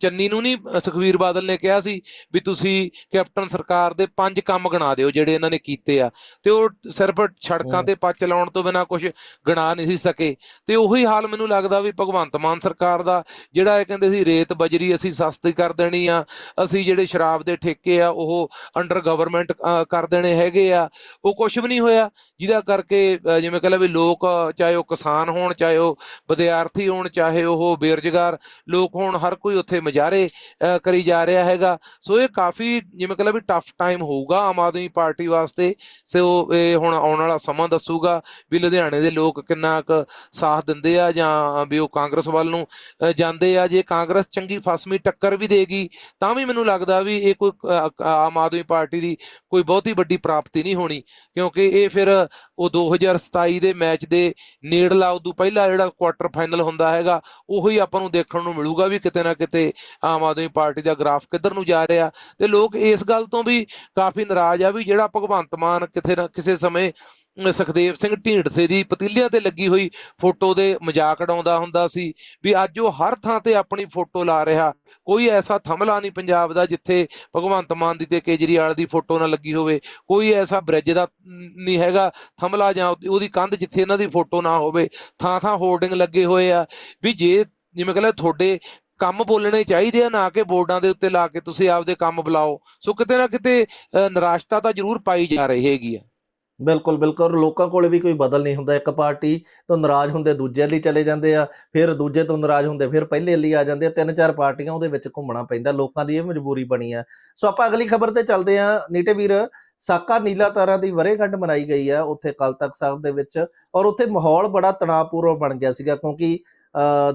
ਚੰਨੀ ਨੂੰ ਨਹੀਂ ਸੁਖਵੀਰ ਬਾਦਲ ਨੇ ਕਿਹਾ ਸੀ ਵੀ ਤੁਸੀਂ ਕੈਪਟਨ ਸਰਕਾਰ ਦੇ ਪੰਜ ਕੰਮ ਗਣਾ ਦਿਓ ਜਿਹੜੇ ਇਹਨਾਂ ਨੇ ਕੀਤੇ ਆ। ਤੇ ਉਹ ਸਿਰਫ ਸੜਕਾਂ। ਤੇ ਪੱਚ ਲਾਉਣ ਤੋਂ ਬਿਨਾ ਕੁਝ ਗਣਾ ਨਹੀਂ ਸੀ ਸਕੇ। ਤੇ ਉਹੀ ਹਾਲ ਮੈਨੂੰ ਲੱਗਦਾ ਵੀ ਭਗਵੰਤ ਮਾਨ ਸਰਕਾਰ ਦਾ ਜਿਹੜਾ ਇਹ ਕਹਿੰਦੇ ਸੀ ਰੇਤ ਬਜਰੀ ਅਸੀਂ ਸਸਤੀ ਕਰ ਦੇਣੀ ਆ ਅਸੀਂ ਜਿਹੜੇ ਸ਼ਰਾਬ ਦੇ ਠੇਕੇ ਆ ਉਹ ਅੰਡਰ ਗਵਰਨਮੈਂਟ ਕਰ ਦੇਣੇ ਹੈਗੇ ਆ ਉਹ ਕੁਝ ਵੀ ਨਹੀਂ ਹੋਇਆ। ਜਿਹਦਾ ਕਰਕੇ ਜਿਵੇਂ ਕਹ ਲਾ ਵੀ ਲੋਕ ਚਾਹੇ ਉਹ ਕਿਸਾਨ ਹੋਣ ਚਾਹੇ ਉਹ ਵਿਦਿਆਰਥੀ ਹੋਣ ਚਾਹੇ ਉਹ ਬੇਰੁਜ਼ਗਾਰ ਲੋਕ ਹੋਣ ਹਰ ਕੋਈ ਉੱਥੇ ਮੁਜ਼ਾਹਰੇ ਅਹ ਕਰੀ ਜਾ ਰਿਹਾ ਹੈਗਾ। ਸੋ ਇਹ ਕਾਫੀ ਜਿਵੇਂ ਕਹਿੰਦਾ ਵੀ ਟਫ ਟਾਈਮ ਹੋਊਗਾ ਆਮ ਆਦਮੀ ਪਾਰਟੀ ਵਾਸਤੇ। ਸੋ ਇਹ ਹੁਣ ਆਉਣ ਵਾਲਾ ਸਮਾਂ ਦੱਸੂਗਾ ਵੀ ਲੁਧਿਆਣੇ ਦੇ ਲੋਕ ਕਿੰਨਾ ਕੁ ਸਾਥ ਦਿੰਦੇ ਆ ਜਾਂ ਵੀ ਉਹ ਕਾਂਗਰਸ ਵੱਲ ਨੂੰ ਜਾਂਦੇ ਆ। ਜੇ ਕਾਂਗਰਸ ਚੰਗੀ ਫਸਵੀਂ ਟੱਕਰ ਵੀ ਦੇਗੀ, ਤਾਂ ਵੀ ਮੈਨੂੰ ਲੱਗਦਾ ਵੀ ਇਹ ਕੋਈ ਆਮ ਆਦਮੀ ਪਾਰਟੀ ਦੀ ਕੋਈ ਬਹੁਤੀ ਵੱਡੀ ਪ੍ਰਾਪਤੀ ਨਹੀਂ ਹੋਣੀ। ਕਿਉਂਕਿ ਇਹ ਫਿਰ ਉਹ 2027 ਦੇ ਮੈਚ ਦੇ ਨੇੜਲਾ, ਉਦੋਂ ਪਹਿਲਾਂ ਜਿਹੜਾ ਕੁਆਟਰ ਫਾਈਨਲ ਹੁੰਦਾ ਹੈਗਾ, ਉਹੀ ਆਪਾਂ ਨੂੰ ਦੇਖਣ ਨੂੰ ਮਿਲੂਗਾ ਵੀ ਕਿਤੇ ਨਾ ਕਿਤੇ ਆਮ ਆਦਮੀ ਪਾਰਟੀ ਦਾ ਗ੍ਰਾਫ ਕਿੱਧਰ ਨੂੰ ਜਾ ਰਿਹਾ ਤੇ ਲੋਕ ਇਸ ਗੱਲ ਤੋਂ ਵੀ ਕਾਫੀ ਨਾਰਾਜ਼ ਆ ਵੀ ਜਿਹੜਾ ਭਗਵੰਤ ਮਾਨ ਕਿਤੇ ਨਾ ਕਿਸੇ ਸਮੇਂ ਸੁਖਦੇਵ ਸਿੰਘ ਢੀਂਡਸੇ ਦੀ ਪਤੀਲਿਆਂ ਤੇ ਲੱਗੀ ਹੋਈ ਫੋਟੋ ਦੇ ਮਜ਼ਾਕ ਉਡਾਉਂਦਾ ਹੁੰਦਾ ਸੀ ਵੀ ਅੱਜ ਉਹ ਹਰ ਥਾਂ ਤੇ ਆਪਣੀ ਫੋਟੋ ਲਾ ਰਿਹਾ। ਕੋਈ ਐਸਾ ਥੰਮਲਾ ਨਹੀਂ ਪੰਜਾਬ ਦਾ ਜਿੱਥੇ ਭਗਵੰਤ ਮਾਨ ਦੀ ਤੇ ਕੇਜਰੀਵਾਲ ਦੀ ਫੋਟੋ ਨਾ ਲੱਗੀ ਹੋਵੇ। ਕੋਈ ਐਸਾ ਬ੍ਰਿਜ ਦਾ ਨ- ਨਹੀਂ ਹੈਗਾ ਥੰਮਲਾ ਜਾਂ ਉਹਦੀ- ਉਹਦੀ ਕੰਧ ਜਿੱਥੇ ਇਹਨਾਂ ਦੀ ਫੋਟੋ ਨਾ ਹੋਵੇ ਥਾਂ ਥਾਂ ਹੋਰਡਿੰਗ ਲੱਗੇ ਹੋਏ ਆ। ਵੀ ਜੇ, ਜਿਵੇਂ ਕਹਿੰਦੇ ਤੁਹਾਡੇ ਕੰਮ ਬੋਲਣੇ ਚਾਹੀਦੇ ਆ, ਨਾ ਕਿ ਬੋਰਡਾਂ ਦੇ ਉੱਤੇ ਲਾ ਕੇ ਤੁਸੀਂ ਆਪਦੇ ਕੰਮ ਬੁਲਾਓ। ਸੋ ਕਿਤੇ ਨਾ ਕਿਤੇ ਨਿਰਾਸ਼ਤਾ ਤਾਂ ਜ਼ਰੂਰ ਪਾਈ ਜਾ ਰਹੀ ਹੈਗੀ ਆ। ਬਿਲਕੁਲ ਬਿਲਕੁਲ। ਲੋਕਾਂ ਕੋਲੇ ਵੀ ਕੋਈ ਬਦਲ ਨਹੀਂ ਹੁੰਦਾ। ਇੱਕ ਪਾਰਟੀ ਤੋਂ ਨਾਰਾਜ਼ ਹੁੰਦੇ, ਦੂਜੇ ਲਈ ਚਲੇ ਜਾਂਦੇ ਆ, ਫਿਰ ਦੂਜੇ ਤੋਂ ਨਾਰਾਜ਼ ਹੁੰਦੇ, ਫਿਰ ਪਹਿਲੇ ਲਈ ਆ ਜਾਂਦੇ ਆ। ਤਿੰਨ ਚਾਰ ਪਾਰਟੀਆਂ ਉਹਦੇ ਵਿੱਚ ਘੁੰਮਣਾ ਪੈਂਦਾ, ਲੋਕਾਂ ਦੀ ਇਹ ਮਜਬੂਰੀ ਬਣੀ ਆ। ਸੋ ਆਪਾਂ ਅਗਲੀ ਖਬਰ ਤੇ ਚੱਲਦੇ ਆ। ਨੀਟੇ ਵੀਰ, ਸਾਕਾ ਨੀਲਾ ਤਾਰਾ ਦੀ ਵਰੇਗੰਢ ਮਨਾਈ ਗਈ ਆ, ਉੱਥੇ ਅਕਾਲ ਤਖਤ ਸਾਹਿਬ ਦੇ ਵਿੱਚ। ਔਰ ਉੱਥੇ ਮਾਹੌਲ ਬੜਾ ਤਣਾਅਪੂਰਨ ਬਣ ਗਿਆ ਸੀਗਾ, ਕਿਉਂਕਿ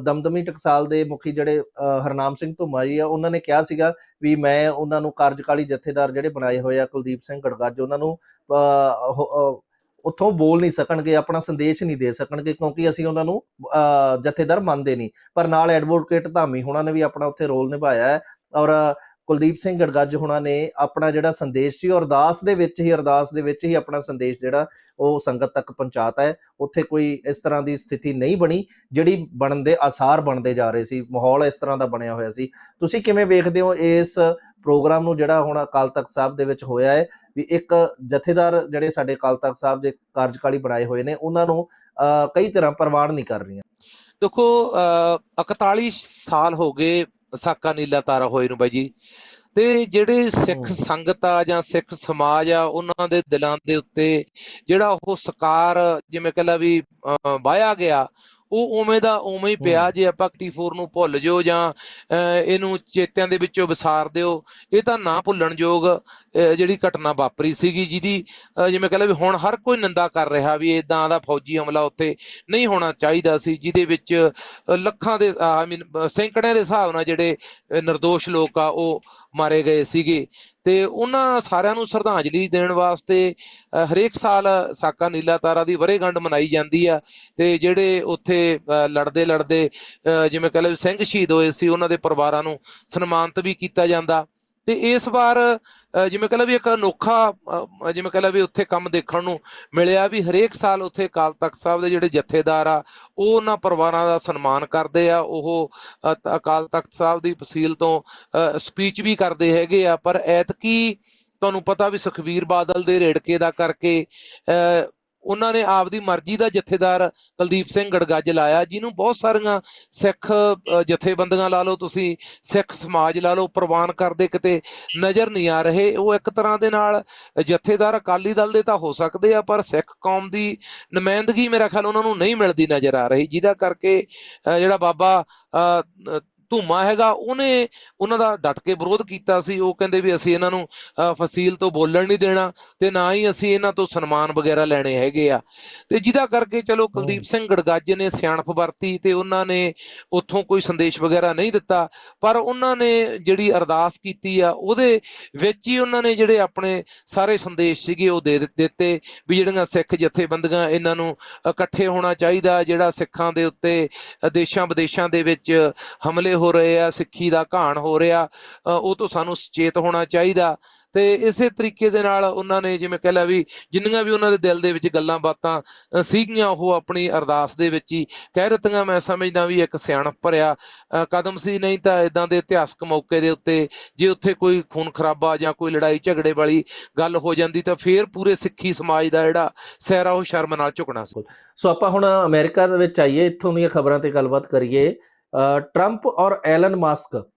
ਦਮਦਮੀ ਟਕਸਾਲ ਦੇ ਮੁਖੀ ਜਿਹੜੇ ਹਰਨਾਮ ਸਿੰਘ ਧੁੰਮਾ ਜੀ ਆ ਉਹਨਾਂ ਨੇ ਕਿਹਾ ਸੀਗਾ ਵੀ ਮੈਂ ਉਹਨਾਂ ਨੂੰ ਕਾਰਜਕਾਲੀ ਜਥੇਦਾਰ ਜਿਹੜੇ ਬਣਾਏ ਹੋਏ ਆ ਕੁਲਦੀਪ ਸਿੰਘ ਗੜਗੱਜ ਉਹਨਾਂ ਨੂੰ ਅ, ਉੱਥੋਂ ਬੋਲ ਨਹੀਂ ਸਕਣਗੇ ਆਪਣਾ ਸੰਦੇਸ਼ ਨਹੀਂ ਦੇ ਸਕਣਗੇ ਕਿਉਂਕਿ ਅਸੀਂ ਉਹਨਾਂ ਨੂੰ ਅ, ਜਥੇਦਾਰ ਮੰਨਦੇ ਨਹੀਂ। ਪਰ ਨਾਲ ਐਡਵੋਕੇਟ ਧਾਮੀ ਹੁਣਾਂ ਨੇ ਵੀ ਆਪਣਾ ਉੱਥੇ ਰੋਲ ਨਿਭਾਇਆ ਹੈ ਔਰ ਕੁਲਦੀਪ ਸਿੰਘ ਗੜਗੱਜ ਹੁਣਾਂ ਨੇ ਆਪਣਾ ਜਿਹੜਾ ਸੰਦੇਸ਼ ਸੀ ਉਹ ਅਰਦਾਸ ਦੇ ਵਿੱਚ ਹੀ ਅਰਦਾਸ ਦੇ ਵਿੱਚ ਹੀ ਆਪਣਾ ਸੰਦੇਸ਼ ਜਿਹੜਾ ਉਹ ਸੰਗਤ ਤੱਕ ਪਹੁੰਚਾਤਾ ਹੈ। ਉੱਥੇ ਕੋਈ ਇਸ ਤਰ੍ਹਾਂ ਦੀ ਸਥਿਤੀ ਨਹੀਂ ਬਣੀ ਜਿਹੜੀ ਬਣਨ ਦੇ ਆਸਾਰ ਬਣਦੇ ਜਾ ਰਹੇ ਸੀ। ਮਾਹੌਲ ਇਸ ਤਰ੍ਹਾਂ ਦਾ ਬਣਿਆ ਹੋਇਆ ਸੀ। ਤੁਸੀਂ ਕਿਵੇਂ ਵੇਖਦੇ ਹੋ ਇਸ ਪ੍ਰੋਗਰਾਮ ਨੂੰ ਜਿਹੜਾ ਹੁਣ ਅਕਾਲ ਤਖਤ ਸਾਹਿਬ ਦੇ ਵਿੱਚ ਹੋਇਆ ਹੈ? ਵੀ ਇੱਕ ਜਥੇਦਾਰ ਜਿਹੜੇ ਸਾਡੇ ਅਕਾਲ ਤਖਤ ਸਾਹਿਬ ਦੇ ਕਾਰਜਕਾਲੀ ਬਣਾਏ ਹੋਏ ਨੇ ਉਹਨਾਂ ਨੂੰ ਕਈ ਤਰ੍ਹਾਂ ਪ੍ਰਵਾਨ ਨਹੀਂ ਕਰ ਰਹੀਆਂ? ਦੇਖੋ ਅ, 41 ਸਾਲ ਹੋ ਗਏ ਸਾਕਾ ਨੀਲਾ ਤਾਰਾ ਹੋਏ ਨੂੰ ਬਾਈ ਜੀ ਤੇ ਜਿਹੜੇ ਸਿੱਖ। ਸੰਗਤ ਆ ਜਾਂ ਸਿੱਖ ਸਮਾਜ ਆ ਉਹਨਾਂ ਦੇ ਦਿਲਾਂ ਦੇ ਉੱਤੇ ਜਿਹੜਾ ਉਹ ਸਕਾਰ ਜਿਵੇਂ ਕਹ ਲਾ ਵੀ ਅ, ਵਾਹਿਆ ਗਿਆ ਉਹ ਉਵੇਂ ਦਾ ਉਵੇਂ ਹੀ ਪਿਆ। ਜੇ ਆਪਾਂ 84 ਨੂੰ ਭੁੱਲ ਜਾਓ ਜਾਂ ਇਹਨੂੰ ਚੇਤਿਆਂ ਦੇ ਵਿੱਚੋਂ ਵਿਸਾਰ ਦਿਓ ਇਹ ਤਾਂ ਨਾ ਭੁੱਲਣਯੋਗ ਜਿਹੜੀ ਘਟਨਾ ਵਾਪਰੀ ਸੀਗੀ ਜਿਹਦੀ ਜਿਵੇਂ ਕਹ ਲਾ ਵੀ ਹੁਣ ਹਰ ਕੋਈ ਨਿੰਦਾ ਕਰ ਰਿਹਾ ਵੀ ਇਦਾਂ ਦਾ ਫੌਜੀ ਹਮਲਾ ਉੱਥੇ ਨਹੀਂ ਹੋਣਾ ਚਾਹੀਦਾ ਸੀ ਜਿਹਦੇ ਵਿੱਚ ਲੱਖਾਂ ਦੇ ਆਈ ਮੀਨ ਸੈਂਕੜਿਆਂ ਦੇ ਹਿਸਾਬ ਨਾਲ ਜਿਹੜੇ ਨਿਰਦੋਸ਼ ਲੋਕ ਆ ਉਹ ਮਾਰੇ ਗਏ ਸੀਗੇ ਤੇ ਉਹਨਾਂ ਸਾਰਿਆਂ ਨੂੰ ਸ਼ਰਧਾਂਜਲੀ ਦੇਣ ਵਾਸਤੇ ਹਰੇਕ ਸਾਲ ਸਾਕਾ ਨੀਲਾ ਤਾਰਾ ਦੀ ਵਰੇਗੰਢ ਮਨਾਈ ਜਾਂਦੀ ਆ ਤੇ ਜਿਹੜੇ ਉੱਥੇ ਅ, ਲੜਦੇ ਲੜਦੇ ਅ, ਜਿਵੇਂ ਕਹ ਲਓ ਵੀ ਸਿੰਘ ਸ਼ਹੀਦ ਹੋਏ ਸੀ ਉਹਨਾਂ ਦੇ ਪਰਿਵਾਰਾਂ ਨੂੰ ਸਨਮਾਨਿਤ ਵੀ ਕੀਤਾ ਜਾਂਦਾ। ਤੇ ਇਸ ਵਾਰ ਜਿਵੇਂ ਕਹ ਲਓ ਵੀ ਇੱਕ ਅਨੋਖਾ ਜਿਵੇਂ ਕਹ ਲਓ ਵੀ ਉੱਥੇ ਕੰਮ ਦੇਖਣ ਨੂੰ ਮਿਲਿਆ ਵੀ ਹਰੇਕ ਸਾਲ ਉੱਥੇ ਅਕਾਲ ਤਖਤ ਸਾਹਿਬ ਦੇ ਜਿਹੜੇ ਜਥੇਦਾਰ ਆ ਉਹ ਉਹਨਾਂ ਪਰਿਵਾਰਾਂ ਦਾ ਸਨਮਾਨ ਕਰਦੇ ਆ ਉਹ ਅਕਾਲ ਤਖਤ ਸਾਹਿਬ ਦੀ ਫਸੀਲ ਤੋਂ ਸਪੀਚ ਵੀ ਕਰਦੇ ਹੈਗੇ ਆ ਪਰ ਐਤਕੀ ਤੁਹਾਨੂੰ ਪਤਾ ਵੀ ਸੁਖਵੀਰ ਬਾਦਲ ਦੇ ਰੇੜਕੇ ਦਾ ਕਰਕੇ ਅ, ਉਹਨਾਂ ਨੇ ਆਪਦੀ ਮਰਜ਼ੀ ਦਾ ਜਥੇਦਾਰ ਕੁਲਦੀਪ ਸਿੰਘ ਗੜਗੱਜ ਲਾਇਆ ਜਿਹਨੂੰ ਬਹੁਤ ਸਾਰੀਆਂ ਸਿੱਖ ਜਥੇਬੰਦੀਆਂ ਲਾ ਲਓ ਤੁਸੀਂ ਸਿੱਖ ਸਮਾਜ ਲਾ ਲਓ ਪ੍ਰਵਾਨ ਕਰਦੇ ਕਿਤੇ ਨਜ਼ਰ ਨਹੀਂ ਆ ਰਹੇ। ਉਹ ਇੱਕ ਤਰ੍ਹਾਂ ਦੇ ਨਾਲ ਜਥੇਦਾਰ ਅਕਾਲੀ ਦਲ ਦੇ ਤਾਂ ਹੋ ਸਕਦੇ ਆ ਪਰ ਸਿੱਖ ਕੌਮ ਦੀ ਨੁਮਾਇੰਦਗੀ ਮੇਰਾ ਖਿਆਲ ਉਹਨਾਂ ਨੂੰ ਨਹੀਂ ਮਿਲਦੀ ਨਜ਼ਰ ਆ ਰਹੀ। ਜਿਹਦਾ ਕਰਕੇ ਜਿਹੜਾ ਬਾਬਾ ਅ, ਧੂਮਾ ਹੈਗਾ ਉਹਨੇ ਉਹਨਾਂ ਦਾ ਡਟ ਕੇ ਵਿਰੋਧ ਕੀਤਾ ਸੀ। ਉਹ ਕਹਿੰਦੇ ਵੀ ਅਸੀਂ ਇਹਨਾਂ ਨੂੰ ਫਸੀਲ ਤੋਂ ਬੋਲਣ ਨਹੀਂ ਦੇਣਾ ਤੇ ਨਾ ਹੀ ਅਸੀਂ ਇਹਨਾਂ ਤੋਂ ਸਨਮਾਨ ਵਗੈਰਾ ਲੈਣੇ ਹੈਗੇ ਆ। ਤੇ ਜਿਹਦਾ ਕਰਕੇ ਚਲੋ ਕੁਲਦੀਪ ਸਿੰਘ ਗੜਗੱਜ ਨੇ ਸਿਆਣਪ ਵਰਤੀ ਤੇ ਉਹਨਾਂ ਨੇ ਉੱਥੋਂ ਕੋਈ ਸੰਦੇਸ਼ ਵਗੈਰਾ ਨਹੀਂ ਦਿੱਤਾ ਪਰ ਉਹਨਾਂ ਨੇ ਜਿਹੜੀ ਅਰਦਾਸ ਕੀਤੀ ਆ ਉਹਦੇ ਵਿੱਚ ਹੀ ਉਹਨਾਂ ਨੇ ਜਿਹੜੇ ਆਪਣੇ ਸਾਰੇ ਸੰਦੇਸ਼ ਸੀਗੇ ਉਹ ਦੇ ਦਿੱਤੇ ਵੀ ਜਿਹੜੀਆਂ ਸਿੱਖ ਜਥੇਬੰਦੀਆਂ ਇਹਨਾਂ ਨੂੰ ਇਕੱਠੇ ਹੋਣਾ ਚਾਹੀਦਾ ਜਿਹੜਾ ਸਿੱਖਾਂ ਦੇ ਉੱਤੇ ਦੇਸ਼ਾਂ ਵਿਦੇਸ਼ਾਂ ਦੇ ਵਿੱਚ ਹਮਲੇ ਹੋ ਰਹੇ ਆ, ਸਿੱਖੀ ਦਾ ਘਾਣ ਹੋ ਰਿਹਾ ਉਹ ਤੋਂ ਸਾਨੂੰ ਸੁਚੇਤ ਹੋਣਾ ਚਾਹੀਦਾ। ਤੇ ਇਸੇ ਤਰੀਕੇ ਦੇ ਨਾਲ ਉਹਨਾਂ ਨੇ ਜਿਵੇਂ ਕਹਿ ਲਿਆ ਵੀ ਜਿੰਨੀਆਂ ਵੀ ਉਹਨਾਂ ਦੇ ਦਿਲ ਦੇ ਵਿੱਚ ਗੱਲਾਂ ਬਾਤਾਂ ਸੀਗੀਆਂ, ਉਹ ਆਪਣੀ ਅਰਦਾਸ ਦੇ ਵਿੱਚ ਹੀ ਕਹਿ ਦਿੱਤੀਆਂ। ਮੈਂ ਸਮਝਦਾ ਵੀ ਇੱਕ ਸਿਆਣਪ ਭਰਿਆ ਕਦਮ ਸੀ, ਨਹੀਂ ਤਾਂ ਇਦਾਂ ਦੇ ਇਤਿਹਾਸਕ ਮੌਕੇ ਦੇ ਉੱਤੇ ਜੇ ਉੱਥੇ ਕੋਈ ਖੂਨ ਖਰਾਬਾ ਜਾਂ ਕੋਈ ਲੜਾਈ ਝਗੜੇ ਵਾਲੀ ਗੱਲ ਹੋ ਜਾਂਦੀ ਤਾਂ ਫੇਰ ਪੂਰੇ ਸਿੱਖੀ ਸਮਾਜ ਦਾ ਜਿਹੜਾ ਸਿਹਰਾ ਉਹ ਸ਼ਰਮ ਨਾਲ ਝੁਕਣਾ ਸੀ। ਸੋ ਆਪਾਂ ਹੁਣ ਅਮਰੀਕਾ ਦੇ ਵਿੱਚ ਆਈਏ, ਇੱਥੋਂ ਦੀਆਂ ਖਬਰਾਂ ਤੇ ਗੱਲਬਾਤ ਕਰੀਏ। ਟਰੰਪ ਔਰ ਐਲਨ ਮਾਸਕ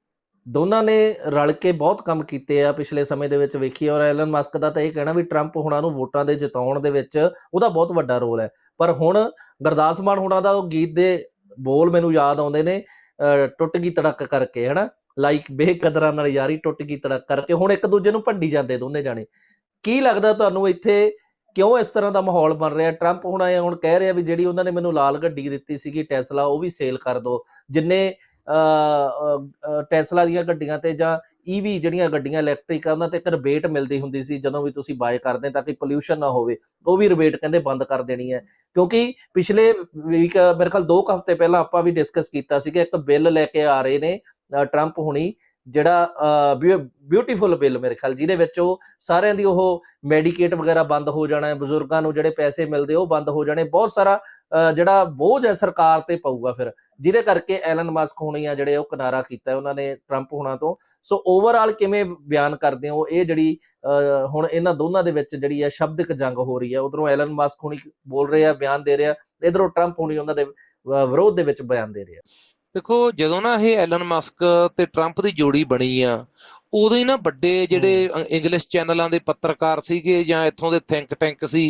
ਦੋਨਾਂ ਨੇ ਰਲ ਕੇ ਬਹੁਤ ਕੰਮ ਕੀਤੇ ਆ ਪਿਛਲੇ ਸਮੇਂ ਦੇ ਵਿੱਚ ਵੇਖੀਏ ਔਰ ਐਲਨ ਮਾਸਕ ਦਾ ਤਾਂ ਇਹ ਕਹਿਣਾ ਵੀ ਟਰੰਪ ਹੁਣਾਂ ਨੂੰ ਵੋਟਾਂ ਦੇ ਜਿਤਾਉਣ ਦੇ ਵਿੱਚ ਉਹਦਾ ਬਹੁਤ ਵੱਡਾ ਰੋਲ ਹੈ। ਪਰ ਹੁਣ ਗੁਰਦਾਸ ਮਾਨ ਹੁਣਾਂ ਦਾ ਉਹ ਗੀਤ ਦੇ ਬੋਲ ਮੈਨੂੰ ਯਾਦ ਆਉਂਦੇ ਨੇ ਅ, ਟੁੱਟ ਗਈ ਤੜਕ ਕਰਕੇ ਹਨਾ? ਲਾਈਕ ਬੇਕਦਰਾਂ ਨਾਲ ਯਾਰੀ ਟੁੱਟ ਗਈ ਤੜਕ ਕਰਕੇ ਹੁਣ ਇੱਕ ਦੂਜੇ ਨੂੰ ਭੰਡੀ ਜਾਂਦੇ ਦੋਨੇ ਜਾਣੇ। ਕੀ ਲੱਗਦਾ ਤੁਹਾਨੂੰ ਇੱਥੇ ਕਿਉਂ ਇਸ ਤਰ੍ਹਾਂ ਦਾ ਮਾਹੌਲ ਬਣ ਰਿਹਾ? ਟਰੰਪ ਹੁਣ ਆਏ ਹੁਣ ਕਹਿ ਰਿਹਾ ਵੀ ਜਿਹੜੀ ਉਹਨਾਂ ਨੇ ਮੈਨੂੰ ਲਾਲ ਗੱਡੀ ਦਿੱਤੀ ਸੀਗੀ ਟੈਸਲਾ ਉਹ ਵੀ ਸੇਲ ਕਰ ਦਿਓ। ਜਿੰਨੇ ਟੈਸਲਾ ਦੀਆਂ ਗੱਡੀਆਂ ਤੇ ਜਾਂ ਈਵੀ ਜਿਹੜੀਆਂ ਗੱਡੀਆਂ ਇਲੈਕਟ੍ਰਿਕ ਆ, ਉਹਨਾਂ ਤੇ ਇੱਕ ਰਿਬੇਟ ਮਿਲਦੀ ਹੁੰਦੀ ਸੀ ਜਦੋਂ ਵੀ ਤੁਸੀਂ ਬਾਏ ਕਰਦੇ ਤਾਂ ਕਿ ਪੋਲਿਊਸ਼ਨ ਨਾ ਹੋਵੇ। ਉਹ ਵੀ ਰਿਬੇਟ ਕਹਿੰਦੇ ਬੰਦ ਕਰ ਦੇਣੀ ਹੈ। ਕਿਉਂਕਿ ਪਿਛਲੇ ਵੀਕ ਮੇਰੇ ਖਿਆਲ 2 ਹਫ਼ਤੇ ਪਹਿਲਾਂ ਆਪਾਂ ਵੀ ਡਿਸਕਸ ਕੀਤਾ ਸੀ ਕਿ ਇੱਕ ਬਿੱਲ ਲੈ ਕੇ ਆ ਰਹੇ ਨੇ ਟਰੰਪ ਹੁਣੀ। ਜਿਹੜਾ ਬਿਊਟੀਫੁਲ ਬਿੱਲ ਮੇਰੇ ਖਿਆਲ ਜਿਹਦੇ ਵਿੱਚ ਉਹ ਸਾਰਿਆਂ ਦੀ ਉਹ ਮੈਡੀਕੇਟ ਵਗੈਰਾ ਬੰਦ ਹੋ ਜਾਣਾ ਹੈ ਬਜ਼ੁਰਗਾਂ ਨੂੰ ਜਿਹੜੇ ਪੈਸੇ ਮਿਲਦੇ ਉਹ ਬੰਦ ਹੋ ਜਾਣੇ ਬਹੁਤ ਸਾਰਾ ਜਿਹੜਾ ਬੋਝ ਹੈ ਸਰਕਾਰ ਤੇ ਪਊਗਾ ਫਿਰ ਜਿਹਦੇ ਕਰਕੇ ਐਲਨ ਮਸਕ ਹੋਣੀ ਆ ਜਿਹੜੇ ਉਹ ਕਿਨਾਰਾ ਕੀਤਾ ਉਹਨਾਂ ਨੇ ਟਰੰਪ ਹੋਣਾ ਤੋਂ। ਸੋ ਓਵਰਆਲ ਕਿਵੇਂ ਬਿਆਨ ਕਰਦੇ ਹੋ ਇਹ ਜਿਹੜੀ ਅ, ਹੁਣ ਇਹਨਾਂ ਦੋਨਾਂ ਦੇ ਵਿੱਚ ਜਿਹੜੀ ਹੈ ਸ਼ਬਦਿਕ ਜੰਗ ਹੋ ਰਹੀ ਹੈ ਉਧਰੋਂ ਐਲਨ ਮਸਕ ਹੋਣੀ ਬੋਲ ਰਿਹਾ ਬਿਆਨ ਦੇ ਰਿਹਾ ਇਧਰੋਂ ਟਰੰਪ ਹੋਣੀ ਉਹਨਾਂ ਦੇ ਵਿਰੋਧ ਦੇ ਵਿੱਚ ਬਿਆਨ ਦੇ ਰਿਹਾ। ਦੇਖੋ ਜਦੋਂ ਨਾ ਇਹ ਐਲਨ ਮਸਕ ਤੇ ਟਰੰਪ ਦੀ ਜੋੜੀ ਬਣੀ ਆ ਉਦੋਂ ਹੀ ਨਾ ਵੱਡੇ ਜਿਹੜੇ ਇੰਗਲਿਸ਼ ਚੈਨਲਾਂ ਦੇ ਪੱਤਰਕਾਰ ਸੀਗੇ ਜਾਂ ਇੱਥੋਂ ਦੇ ਥਿੰਕ ਟੈਂਕ ਸੀ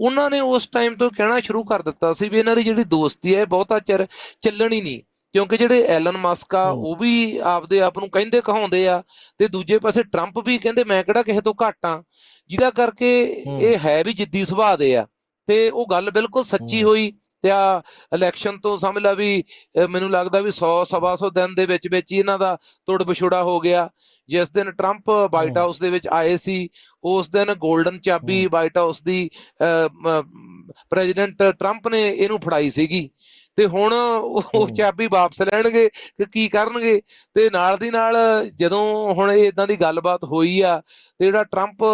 ਉਹਨਾਂ ਨੇ ਉਸ ਟਾਈਮ ਤੋਂ ਕਹਿਣਾ ਸ਼ੁਰੂ ਕਰ ਦਿੱਤਾ ਸੀ ਵੀ ਇਹਨਾਂ ਦੀ ਜਿਹੜੀ ਦੋਸਤੀ ਹੈ ਇਹ ਬਹੁਤਾ ਚਿਰ ਚੱਲਣੀ ਨਹੀਂ ਕਿਉਂਕਿ ਜਿਹੜੇ ਐਲਨ ਮਸਕ ਆ। ਉਹ ਵੀ ਆਪਦੇ ਆਪ ਨੂੰ ਕਹਿੰਦੇ ਕਹਾਉਂਦੇ ਆ ਤੇ ਦੂਜੇ ਪਾਸੇ ਟਰੰਪ ਵੀ ਕਹਿੰਦੇ ਮੈਂ ਕਿਹੜਾ ਕਿਸੇ ਤੋਂ ਘੱਟ ਆ ਜਿਹਦਾ ਕਰਕੇ। ਇਹ ਹੈ ਵੀ ਜਿੱਦੀ ਸੁਭਾਅ ਦੇ ਆ ਤੇ ਉਹ ਗੱਲ ਬਿਲਕੁਲ ਸੱਚੀ। ਹੋਈ ਤੇ ਆ ਇਲੈਕਸ਼ਨ ਤੋਂ ਸਮਝ ਲਾ ਵੀ ਮੈਨੂੰ ਲੱਗਦਾ ਵੀ 100 ਸਵਾ ਸੌ ਦਿਨ ਦੇ ਵਿੱਚ ਵਿੱਚ ਹੀ ਇਹਨਾਂ ਦਾ ਤੁੜ ਵਿਛੋੜਾ ਹੋ ਗਿਆ ਜਿਸ ਦਿਨ ਟਰੰਪ ਵਾਈਟ। ਹਾਊਸ ਹਾਊਸ ਦੇ ਵਿੱਚ ਆਏ ਸੀ ਉਸ ਦਿਨ 골ਡਨ ਚਾਬੀ। ਵਾਈਟ ਹਾਊਸ ਦੀ ਪ੍ਰੈਜ਼ੀਡੈਂਟ ਟਰੰਪ ਨੇ ਇਹਨੂੰ ਫੜਾਈ ਸੀਗੀ ਤੇ ਹੁਣ ਉਹ। ਚਾਬੀ ਵਾਪਸ ਲੈਣਗੇ ਕਿ ਕੀ ਕਰਨਗੇ ਤੇ ਨਾਲ ਦੀ ਨਾਲ ਜਦੋਂ ਹੁਣ ਇਹ ਇਦਾਂ ਦੀ ਗੱਲਬਾਤ ਹੋਈ ਆ ਤੇ ਜਿਹੜਾ ਟਰੰਪ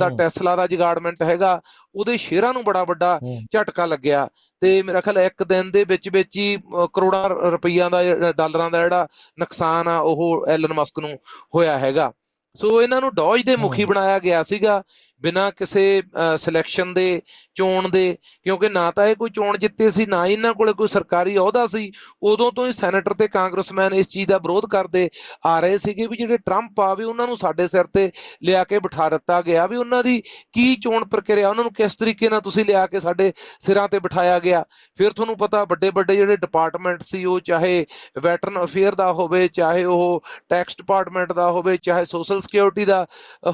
ਦਾ। ਟੈਸਲਾ ਦਾ ਜਗਾੜਮੈਂਟ ਹੈਗਾ ਉਹਦੇ ਸ਼ੇਅਰਾਂ ਨੂੰ ਬੜਾ ਵੱਡਾ ਝਟਕਾ ਲੱਗਿਆ ਤੇ ਮੇਰਾ ਖਿਆਲ ਇੱਕ ਦਿਨ ਦੇ ਵਿੱਚ ਵਿੱਚ ਹੀ ਕਰੋੜਾਂ ਰੁਪਈਆਂ ਦਾ ਡਾਲਰਾਂ ਦਾ ਜਿਹੜਾ ਨੁਕਸਾਨ ਆ ਉਹ ਐਲਨ ਮਸਕ ਨੂੰ ਹੋਇਆ ਹੈਗਾ ਸੋ ਇਹਨਾਂ ਨੂੰ ਡੌਜ ਦੇ ਮੁਖੀ। ਬਣਾਇਆ ਗਿਆ ਸੀਗਾ ਬਿਨਾਂ ਕਿਸੇ ਸਿਲੈਕਸ਼ਨ ਦੇ, ਚੋਣ ਦੇ, ਕਿਉਂਕਿ ਨਾ ਤਾਂ ਇਹ ਕੋਈ ਚੋਣ ਜਿੱਤੇ ਸੀ, ਨਾ ਹੀ ਇਹਨਾਂ ਕੋਲੇ ਕੋਈ ਸਰਕਾਰੀ ਅਹੁਦਾ ਸੀ, ਉਦੋਂ ਤੋਂ ਹੀ ਸੈਨੇਟਰ ਤੇ ਕਾਂਗਰਸਮੈਨ ਇਸ ਚੀਜ਼ ਦਾ ਵਿਰੋਧ ਕਰਦੇ ਆ ਰਹੇ ਸੀਗੇ ਵੀ ਜਿਹੜੇ ਟਰੰਪ ਆ ਵੀ ਉਹਨਾਂ ਨੂੰ ਸਾਡੇ ਸਿਰ ਤੇ ਲਿਆ ਕੇ ਬਿਠਾ ਦਿੱਤਾ ਗਿਆ ਵੀ ਉਹਨਾਂ ਦੀ ਕੀ ਚੋਣ ਪ੍ਰਕਿਰਿਆ, ਉਹਨਾਂ ਨੂੰ ਕਿਸ ਤਰੀਕੇ ਨਾਲ ਤੁਸੀਂ ਲਿਆ ਕੇ ਸਾਡੇ ਸਿਰਾਂ ਤੇ ਬਿਠਾਇਆ ਗਿਆ। ਫਿਰ ਤੁਹਾਨੂੰ ਪਤਾ ਵੱਡੇ ਵੱਡੇ ਜਿਹੜੇ ਡਿਪਾਰਟਮੈਂਟ ਸੀ, ਉਹ ਚਾਹੇ ਵੈਟਰਨ ਅਫੇਅਰ ਦਾ ਹੋਵੇ, ਚਾਹੇ ਉਹ ਟੈਕਸ ਡਿਪਾਰਟਮੈਂਟ ਦਾ ਹੋਵੇ, ਚਾਹੇ ਸੋਸ਼ਲ ਸਿਕਿਉਰਿਟੀ ਦਾ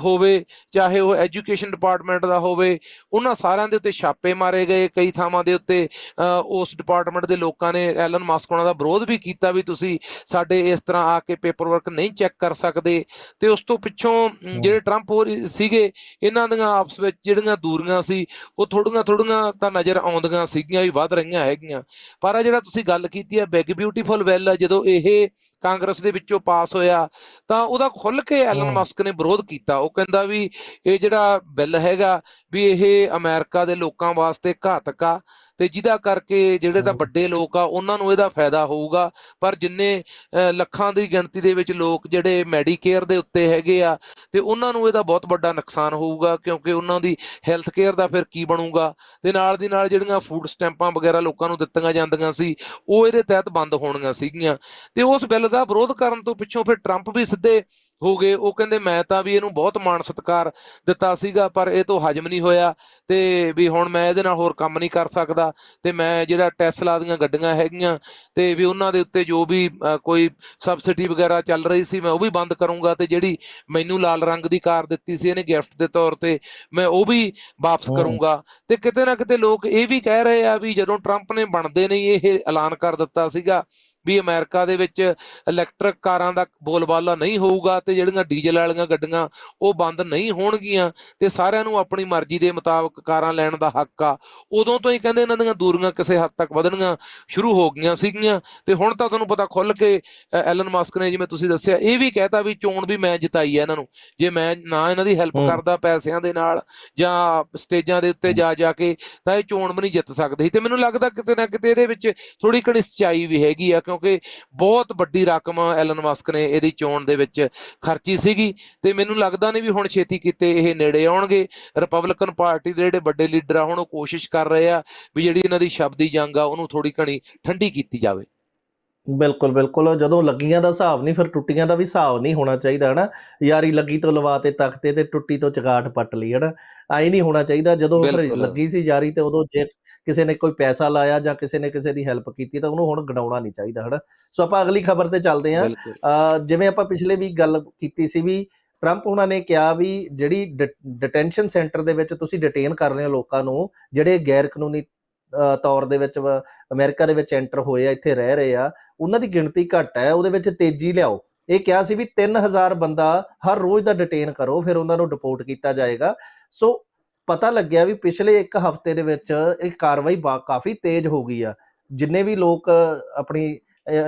ਹੋਵੇ, ਚਾਹੇ ਉਹ ਐਜੂਕੇਸ਼ਨ ਡਿਪਾਰਟਮੈਂਟ ਦਾ ਹੋਵੇ ਉਹਨਾਂ ਸਾਰਿਆਂ ਦੇ ਉੱਤੇ ਛਾਪੇ ਮਾਰੇ ਗਏ ਕਈ ਥਾਵਾਂ ਦੇ ਉੱਤੇ ਉਸ ਡਿਪਾਰਟਮੈਂਟ ਦੇ ਲੋਕਾਂ ਨੇ ਐਲਨ ਮਸਕ ਉਹਨਾਂ ਦਾ ਵਿਰੋਧ ਵੀ ਕੀਤਾ ਵੀ ਤੁਸੀਂ ਸਾਡੇ ਇਸ ਤਰ੍ਹਾਂ ਆ ਕੇ ਪੇਪਰ ਵਰਕ ਨਹੀਂ ਚੈੱਕ ਕਰ ਸਕਦੇ। ਤੇ ਉਸ ਤੋਂ ਪਿੱਛੋਂ ਜਿਹੜੇ ਟਰੰਪ ਹੋਰ ਸੀਗੇ ਇਹਨਾਂ ਦੀਆਂ ਆਪਸ ਵਿੱਚ ਜਿਹੜੀਆਂ ਦੂਰੀਆਂ ਸੀ ਉਹ ਥੋੜੀਆਂ ਥੋੜੀਆਂ ਤਾਂ ਨਜ਼ਰ ਆਉਂਦੀਆਂ ਸੀਗੀਆਂ ਵੀ ਵੱਧ ਰਹੀਆਂ ਹੈਗੀਆਂ। ਪਰ ਆ ਜਿਹੜਾ ਤੁਸੀਂ ਗੱਲ ਕੀਤੀ ਹੈ ਬਿਗ ਬਿਊਟੀਫੁਲ ਵੈਲ ਜਦੋਂ ਇਹ ਕਾਂਗਰਸ ਦੇ ਵਿੱਚੋਂ ਪਾਸ ਹੋਇਆ ਤਾਂ ਉਹਦਾ ਖੁੱਲ ਕੇ ਐਲਨ। ਮਸਕ ਨੇ ਵਿਰੋਧ ਕੀਤਾ। ਉਹ ਕਹਿੰਦਾ ਵੀ ਇਹ ਜਿਹੜਾ ਬਿੱਲ ਹੈਗਾ ਵੀ ਇਹ ਅਮਰੀਕਾ ਦੇ ਲੋਕਾਂ ਵਾਸਤੇ ਘਾਤਕ ਆ ਤੇ ਜਿਹਦਾ ਕਰਕੇ ਜਿਹੜੇ ਤਾਂ। ਵੱਡੇ ਲੋਕ ਆ ਉਹਨਾਂ ਨੂੰ ਇਹਦਾ ਫਾਇਦਾ ਹੋਊਗਾ। ਪਰ ਜਿੰਨੇ ਲੱਖਾਂ ਦੀ ਗਿਣਤੀ ਦੇ ਵਿੱਚ ਲੋਕ ਜਿਹੜੇ ਮੈਡੀਕੇਅਰ ਦੇ ਉੱਤੇ ਹੈਗੇ ਆ ਤੇ ਉਹਨਾਂ ਨੂੰ ਇਹਦਾ ਬਹੁਤ ਵੱਡਾ ਨੁਕਸਾਨ ਹੋਊਗਾ ਕਿਉਂਕਿ ਉਹਨਾਂ ਦੀ ਹੈਲਥ ਕੇਅਰ ਦਾ ਫਿਰ ਕੀ ਬਣੂਗਾ? ਤੇ ਨਾਲ ਦੀ ਨਾਲ ਜਿਹੜੀਆਂ ਫੂਡ ਸਟੈਂਪਾਂ ਵਗੈਰਾ ਲੋਕਾਂ ਨੂੰ ਦਿੱਤੀਆਂ ਜਾਂਦੀਆਂ ਸੀ ਉਹ ਇਹਦੇ ਤਹਿਤ ਬੰਦ ਹੋਣੀਆਂ ਸੀਗੀਆਂ। ਤੇ ਉਸ ਬਿੱਲ ਦਾ ਵਿਰੋਧ ਕਰਨ ਤੋਂ ਪਿੱਛੋਂ ਫਿਰ ਟਰੰਪ ਵੀ ਸਿੱਧੇ ਹੋ ਗਏ ਉਹ ਕਹਿੰਦੇ ਮੈਂ ਤਾਂ ਵੀ ਇਹਨੂੰ ਬਹੁਤ ਮਾਣ ਸਤਿਕਾਰ ਦਿੱਤਾ ਸੀਗਾ ਪਰ ਇਹ ਤੋਂ ਹਜਮ ਨਹੀਂ ਹੋਇਆ ਤੇ ਵੀ ਹੁਣ ਮੈਂ ਇਹਦੇ ਨਾਲ ਹੋਰ ਕੰਮ ਨਹੀਂ ਕਰ ਸਕਦਾ ਤੇ ਮੈਂ ਜਿਹੜਾ ਟੈਸਲਾ ਦੀਆਂ ਗੱਡੀਆਂ ਹੈਗੀਆਂ ਤੇ ਵੀ ਉਹਨਾਂ ਦੇ ਉੱਤੇ ਜੋ ਵੀ ਕੋਈ ਸਬਸਿਡੀ ਵਗੈਰਾ ਚੱਲ ਰਹੀ ਸੀ ਮੈਂ ਉਹ ਵੀ ਬੰਦ ਕਰੂੰਗਾ ਤੇ ਜਿਹੜੀ ਮੈਨੂੰ ਲਾਲ ਰੰਗ ਦੀ ਕਾਰ ਦਿੱਤੀ ਸੀ ਇਹਨੇ ਗਿਫਟ ਦੇ ਤੌਰ ਤੇ ਮੈਂ ਉਹ ਵੀ ਵਾਪਸ। ਕਰੂੰਗਾ ਤੇ ਕਿਤੇ ਨਾ ਕਿਤੇ ਲੋਕ ਇਹ ਵੀ ਕਹਿ ਰਹੇ ਆ ਵੀ ਜਦੋਂ ਟਰੰਪ ਨੇ ਬਣਦੇ ਨਹੀਂ ਇਹ ਐਲਾਨ ਕਰ ਦਿੱਤਾ ਸੀਗਾ ਵੀ ਅਮਰੀਕਾ ਦੇ ਵਿੱਚ ਇਲੈਕਟ੍ਰਿਕ ਕਾਰਾਂ ਦਾ ਬੋਲਬਾਲਾ ਨਹੀਂ ਹੋਊਗਾ ਤੇ ਜਿਹੜੀਆਂ ਡੀਜ਼ਲ ਵਾਲੀਆਂ ਗੱਡੀਆਂ ਉਹ ਬੰਦ ਨਹੀਂ ਹੋਣਗੀਆਂ ਤੇ ਸਾਰਿਆਂ ਨੂੰ ਆਪਣੀ ਮਰਜ਼ੀ ਦੇ ਮੁਤਾਬਕ ਕਾਰਾਂ ਲੈਣ ਦਾ ਹੱਕ ਆ। ਉਦੋਂ ਤੋਂ ਹੀ ਕਹਿੰਦੇ ਇਹਨਾਂ ਦੀਆਂ ਦੂਰੀਆਂ ਕਿਸੇ ਹੱਦ ਤੱਕ ਵਧਣੀਆਂ ਸ਼ੁਰੂ ਹੋ ਗਈਆਂ ਸੀਗੀਆਂ ਤੇ ਹੁਣ ਤਾਂ ਤੁਹਾਨੂੰ ਪਤਾ ਖੁੱਲ ਕੇ ਐਲਨ ਮਸਕ ਨੇ ਜਿਵੇਂ ਤੁਸੀਂ ਦੱਸਿਆ ਇਹ ਵੀ ਕਹਿਤਾ ਵੀ ਚੋਣ ਵੀ ਮੈਂ ਜਿਤਾਈ ਹੈ ਇਹਨਾਂ ਨੂੰ। ਜੇ ਮੈਂ ਨਾ ਇਹਨਾਂ ਦੀ ਹੈਲਪ। ਕਰਦਾ ਪੈਸਿਆਂ ਦੇ ਨਾਲ ਜਾਂ ਸਟੇਜਾਂ ਦੇ ਉੱਤੇ ਜਾ ਜਾ ਕੇ ਤਾਂ ਇਹ ਚੋਣ ਵੀ ਨਹੀਂ ਜਿੱਤ ਸਕਦੇ। ਤੇ ਮੈਨੂੰ ਲੱਗਦਾ ਕਿਤੇ ਨਾ ਕਿਤੇ ਇਹਦੇ ਵਿੱਚ ਥੋੜੀ ਘਣੀ ਸੱਚਾਈ ਵੀ ਹੈਗੀ ਆ ਕਿਉਂਕਿ ਬਹੁਤ ਵੱਡੀ ਰਕਮ ਐਲਨ ਮਸਕ ਨੇ ਇਹਦੀ ਚੋਣ ਦੇ ਵਿੱਚ ਖਰਚੀ ਸੀਗੀ ਤੇ ਮੈਨੂੰ ਲੱਗਦਾ ਨਹੀਂ ਵੀ ਹੁਣ ਛੇਤੀ ਕਿਤੇ ਇਹ ਨੇੜੇ ਆਉਣਗੇ। ਰਿਪਬਲਿਕਨ ਪਾਰਟੀ ਦੇ ਜਿਹੜੇ ਵੱਡੇ ਲੀਡਰ ਆ ਹੁਣ ਉਹ ਕੋਸ਼ਿਸ਼ ਕਰ ਰਹੇ ਆ ਵੀ ਜਿਹੜੀ ਇਹਨਾਂ ਦੀ ਸ਼ਬਦੀ ਜੰਗ ਆ ਉਹਨੂੰ ਥੋੜੀ ਘਣੀ ਠੰਡੀ ਕੀਤੀ ਜਾਵੇ। ਬਿਲਕੁਲ ਬਿਲਕੁਲ। ਜਦੋਂ ਲੱਗੀਆਂ ਦਾ ਹਿਸਾਬ ਨਹੀਂ ਫਿਰ ਟੁੱਟੀਆਂ ਦਾ ਵੀ ਹਿਸਾਬ ਨਹੀਂ ਹੋਣਾ ਚਾਹੀਦਾ ਹਨਾ? ਯਾਰੀ ਲੱਗੀ ਤੋਂ ਲਵਾ ਤੇ ਤਖਤੇ ਤੇ ਟੁੱਟੀ ਤੋਂ ਚਗਾਟ ਪੱਟ ਲਈ ਹਨਾ? ਆਈ ਨਹੀਂ ਹੋਣਾ ਚਾਹੀਦਾ। ਜਦੋਂ ਫਿਰ। ਲੱਗੀ ਸੀ ਯਾਰੀ ਤੇ ਉਦੋਂ ਜੇ ਕਿਸੇ ਨੇ ਕੋਈ ਪੈਸਾ ਲਾਇਆ ਜਾਂ ਕਿਸੇ ਨੇ ਕਿਸੇ ਦੀ ਹੈਲਪ ਕੀਤੀ ਤਾਂ ਉਹਨੂੰ ਹੁਣ ਗਣਾਉਣਾ ਨਹੀਂ ਚਾਹੀਦਾ ਹਨਾ? ਸੋ ਆਪਾਂ ਅਗਲੀ ਖਬਰ ਤੇ ਚੱਲਦੇ ਹਾਂ। ਜਿਵੇਂ ਆਪਾਂ ਪਿਛਲੇ ਵੀ ਗੱਲ ਕੀਤੀ ਸੀ ਵੀ ਟਰੰਪ ਉਹਨਾਂ ਨੇ ਕਿਹਾ ਵੀ ਜਿਹੜੀ ਡਿਟੈਂਸ਼ਨ ਸੈਂਟਰ ਦੇ ਵਿੱਚ ਤੁਸੀਂ ਡਿਟੇਨ ਕਰ ਰਹੇ ਹੋ ਲੋਕਾਂ ਨੂੰ ਜਿਹੜੇ ਗੈਰ ਕਾਨੂੰਨੀ ਤੌਰ ਦੇ ਵਿੱਚ ਅਮਰੀਕਾ ਦੇ ਵਿੱਚ ਐਂਟਰ ਹੋਏ ਆ ਇੱਥੇ ਰਹਿ ਰਹੇ ਆ ਉਹਨਾਂ ਦੀ ਗਿਣਤੀ ਘੱਟ ਹੈ ਉਹਦੇ ਵਿੱਚ ਤੇਜ਼ੀ ਲਿਆਓ। ਇਹ ਕਿਹਾ ਸੀ ਵੀ 3000 ਬੰਦਾ ਹਰ ਰੋਜ਼ ਦਾ ਡਿਟੇਨ ਕਰੋ ਫਿਰ ਉਹਨਾਂ ਨੂੰ ਡਿਪੋਰਟ ਕੀਤਾ ਜਾਏਗਾ। ਸੋ ਪਤਾ ਲੱਗਿਆ ਵੀ ਪਿਛਲੇ ਇੱਕ ਹਫ਼ਤੇ ਦੇ ਵਿੱਚ ਇਹ ਕਾਰਵਾਈ ਬਾ- ਕਾਫੀ ਤੇਜ਼ ਹੋ ਗਈ ਆ। ਜਿੰਨੇ ਵੀ ਲੋਕ ਆਪਣੀ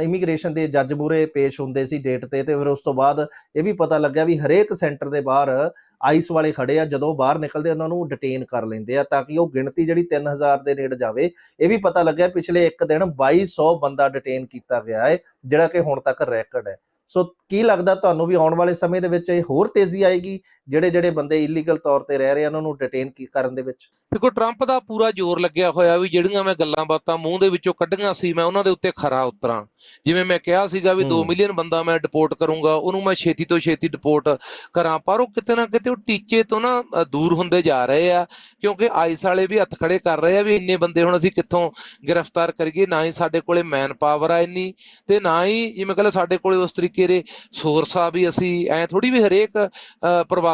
ਇਮੀਗ੍ਰੇਸ਼ਨ ਦੇ ਜੱਜ ਮੂਹਰੇ ਪੇਸ਼ ਹੁੰਦੇ ਸੀ ਡੇਟ ਤੇ ਤੇ ਫਿਰ ਉਸ ਤੋਂ ਬਾਅਦ ਇਹ ਵੀ ਪਤਾ ਲੱਗਿਆ ਵੀ ਹਰੇਕ ਸੈਂਟਰ ਦੇ ਬਾਹਰ ਆਈਸ ਵਾਲੇ ਖੜੇ ਆ, ਜਦੋਂ ਬਾਹਰ ਨਿਕਲਦੇ ਉਹਨਾਂ ਨੂੰ ਡਿਟੇਨ ਕਰ ਲੈਂਦੇ ਆ, ਤਾਂ ਕਿ ਉਹ ਗਿਣਤੀ ਜਿਹੜੀ 3000 ਦੇ ਨੇੜੇ ਜਾਵੇ, ਇਹ ਵੀ ਪਤਾ ਲੱਗਿਆ ਪਿਛਲੇ ਇੱਕ ਦਿਨ 2200 ਬੰਦਾ ਡਿਟੇਨ ਕੀਤਾ ਗਿਆ ਹੈ, ਜਿਹੜਾ ਕਿ ਹੁਣ ਤੱਕ ਰੈਕੋਰਡ ਹੈ। ਸੋ ਕੀ ਲੱਗਦਾ ਤੁਹਾਨੂੰ ਵੀ ਆਉਣ ਵਾਲੇ ਸਮੇਂ ਦੇ ਵਿੱਚ ਇਹ ਹੋਰ ਤੇਜ਼ੀ ਆਏਗੀ? ਜਿਹੜੇ ਜਿਹੜੇ ਬੰਦੇ ਇਲੀਗਲ ਤੌਰ ਤੇ ਰਹਿ ਰਹੇ ਆ ਉਹਨਾਂ ਨੂੰ ਡਿਟੇਨ ਕਰਨ ਦੇ ਵਿੱਚ ਦੇਖੋ ਟਰੰਪ ਦਾ ਪੂਰਾ ਜ਼ੋਰ ਲੱਗਿਆ ਹੋਇਆ ਵੀ ਜਿਹੜੀਆਂ ਮੈਂ ਗੱਲਾਂ ਬਾਤਾਂ ਮੂੰਹ ਦੇ ਵਿੱਚੋਂ ਕੱਢੀਆਂ ਸੀ ਮੈਂ ਉਹਨਾਂ ਦੇ ਉੱਤੇ ਖਰਾ ਉਤਰਾਂ ਜਿਵੇਂ ਮੈਂ ਕਿਹਾ ਸੀਗਾ ਵੀ 2 ਹੂੰ। ਮਿਲੀਅਨ ਬੰਦਾ ਮੈਂ ਡਿਪੋਰਟ ਕਰੂੰਗਾ ਉਹਨੂੰ ਮੈਂ ਛੇਤੀ ਤੋਂ ਛੇਤੀ ਡਿਪੋਰਟ ਕਰਾਂ ਪਰ ਉਹ ਕਿਤੇ ਨਾ ਕਿਤੇ ਉਹ ਟੀਚੇ ਤੋਂ ਨਾ ਦੂਰ ਹੁੰਦੇ ਜਾ ਰਹੇ ਆ ਕਿਉਂਕਿ ਆਈਸ ਵਾਲੇ ਵੀ ਹੱਥ ਖੜੇ ਕਰ ਰਹੇ ਆ ਵੀ ਇੰਨੇ ਬੰਦੇ ਹੁਣ ਅਸੀਂ ਕਿੱਥੋਂ ਗ੍ਰਿਫਤਾਰ ਕਰੀਏ ਨਾ ਹੀ ਸਾਡੇ ਕੋਲੇ ਮੈਨ ਪਾਵਰ ਆ ਇੰਨੀ ਤੇ ਨਾ ਹੀ ਜਿਵੇਂ ਕਹਿੰਦਾ ਸਾਡੇ ਕੋਲੇ ਉਸ ਤਰੀਕੇ ਦੇ ਸੋਰਸ ਆ ਵੀ ਅਸੀਂ ਐ ਥੋੜੀ ਵੀ ਹਰੇਕ ਅ,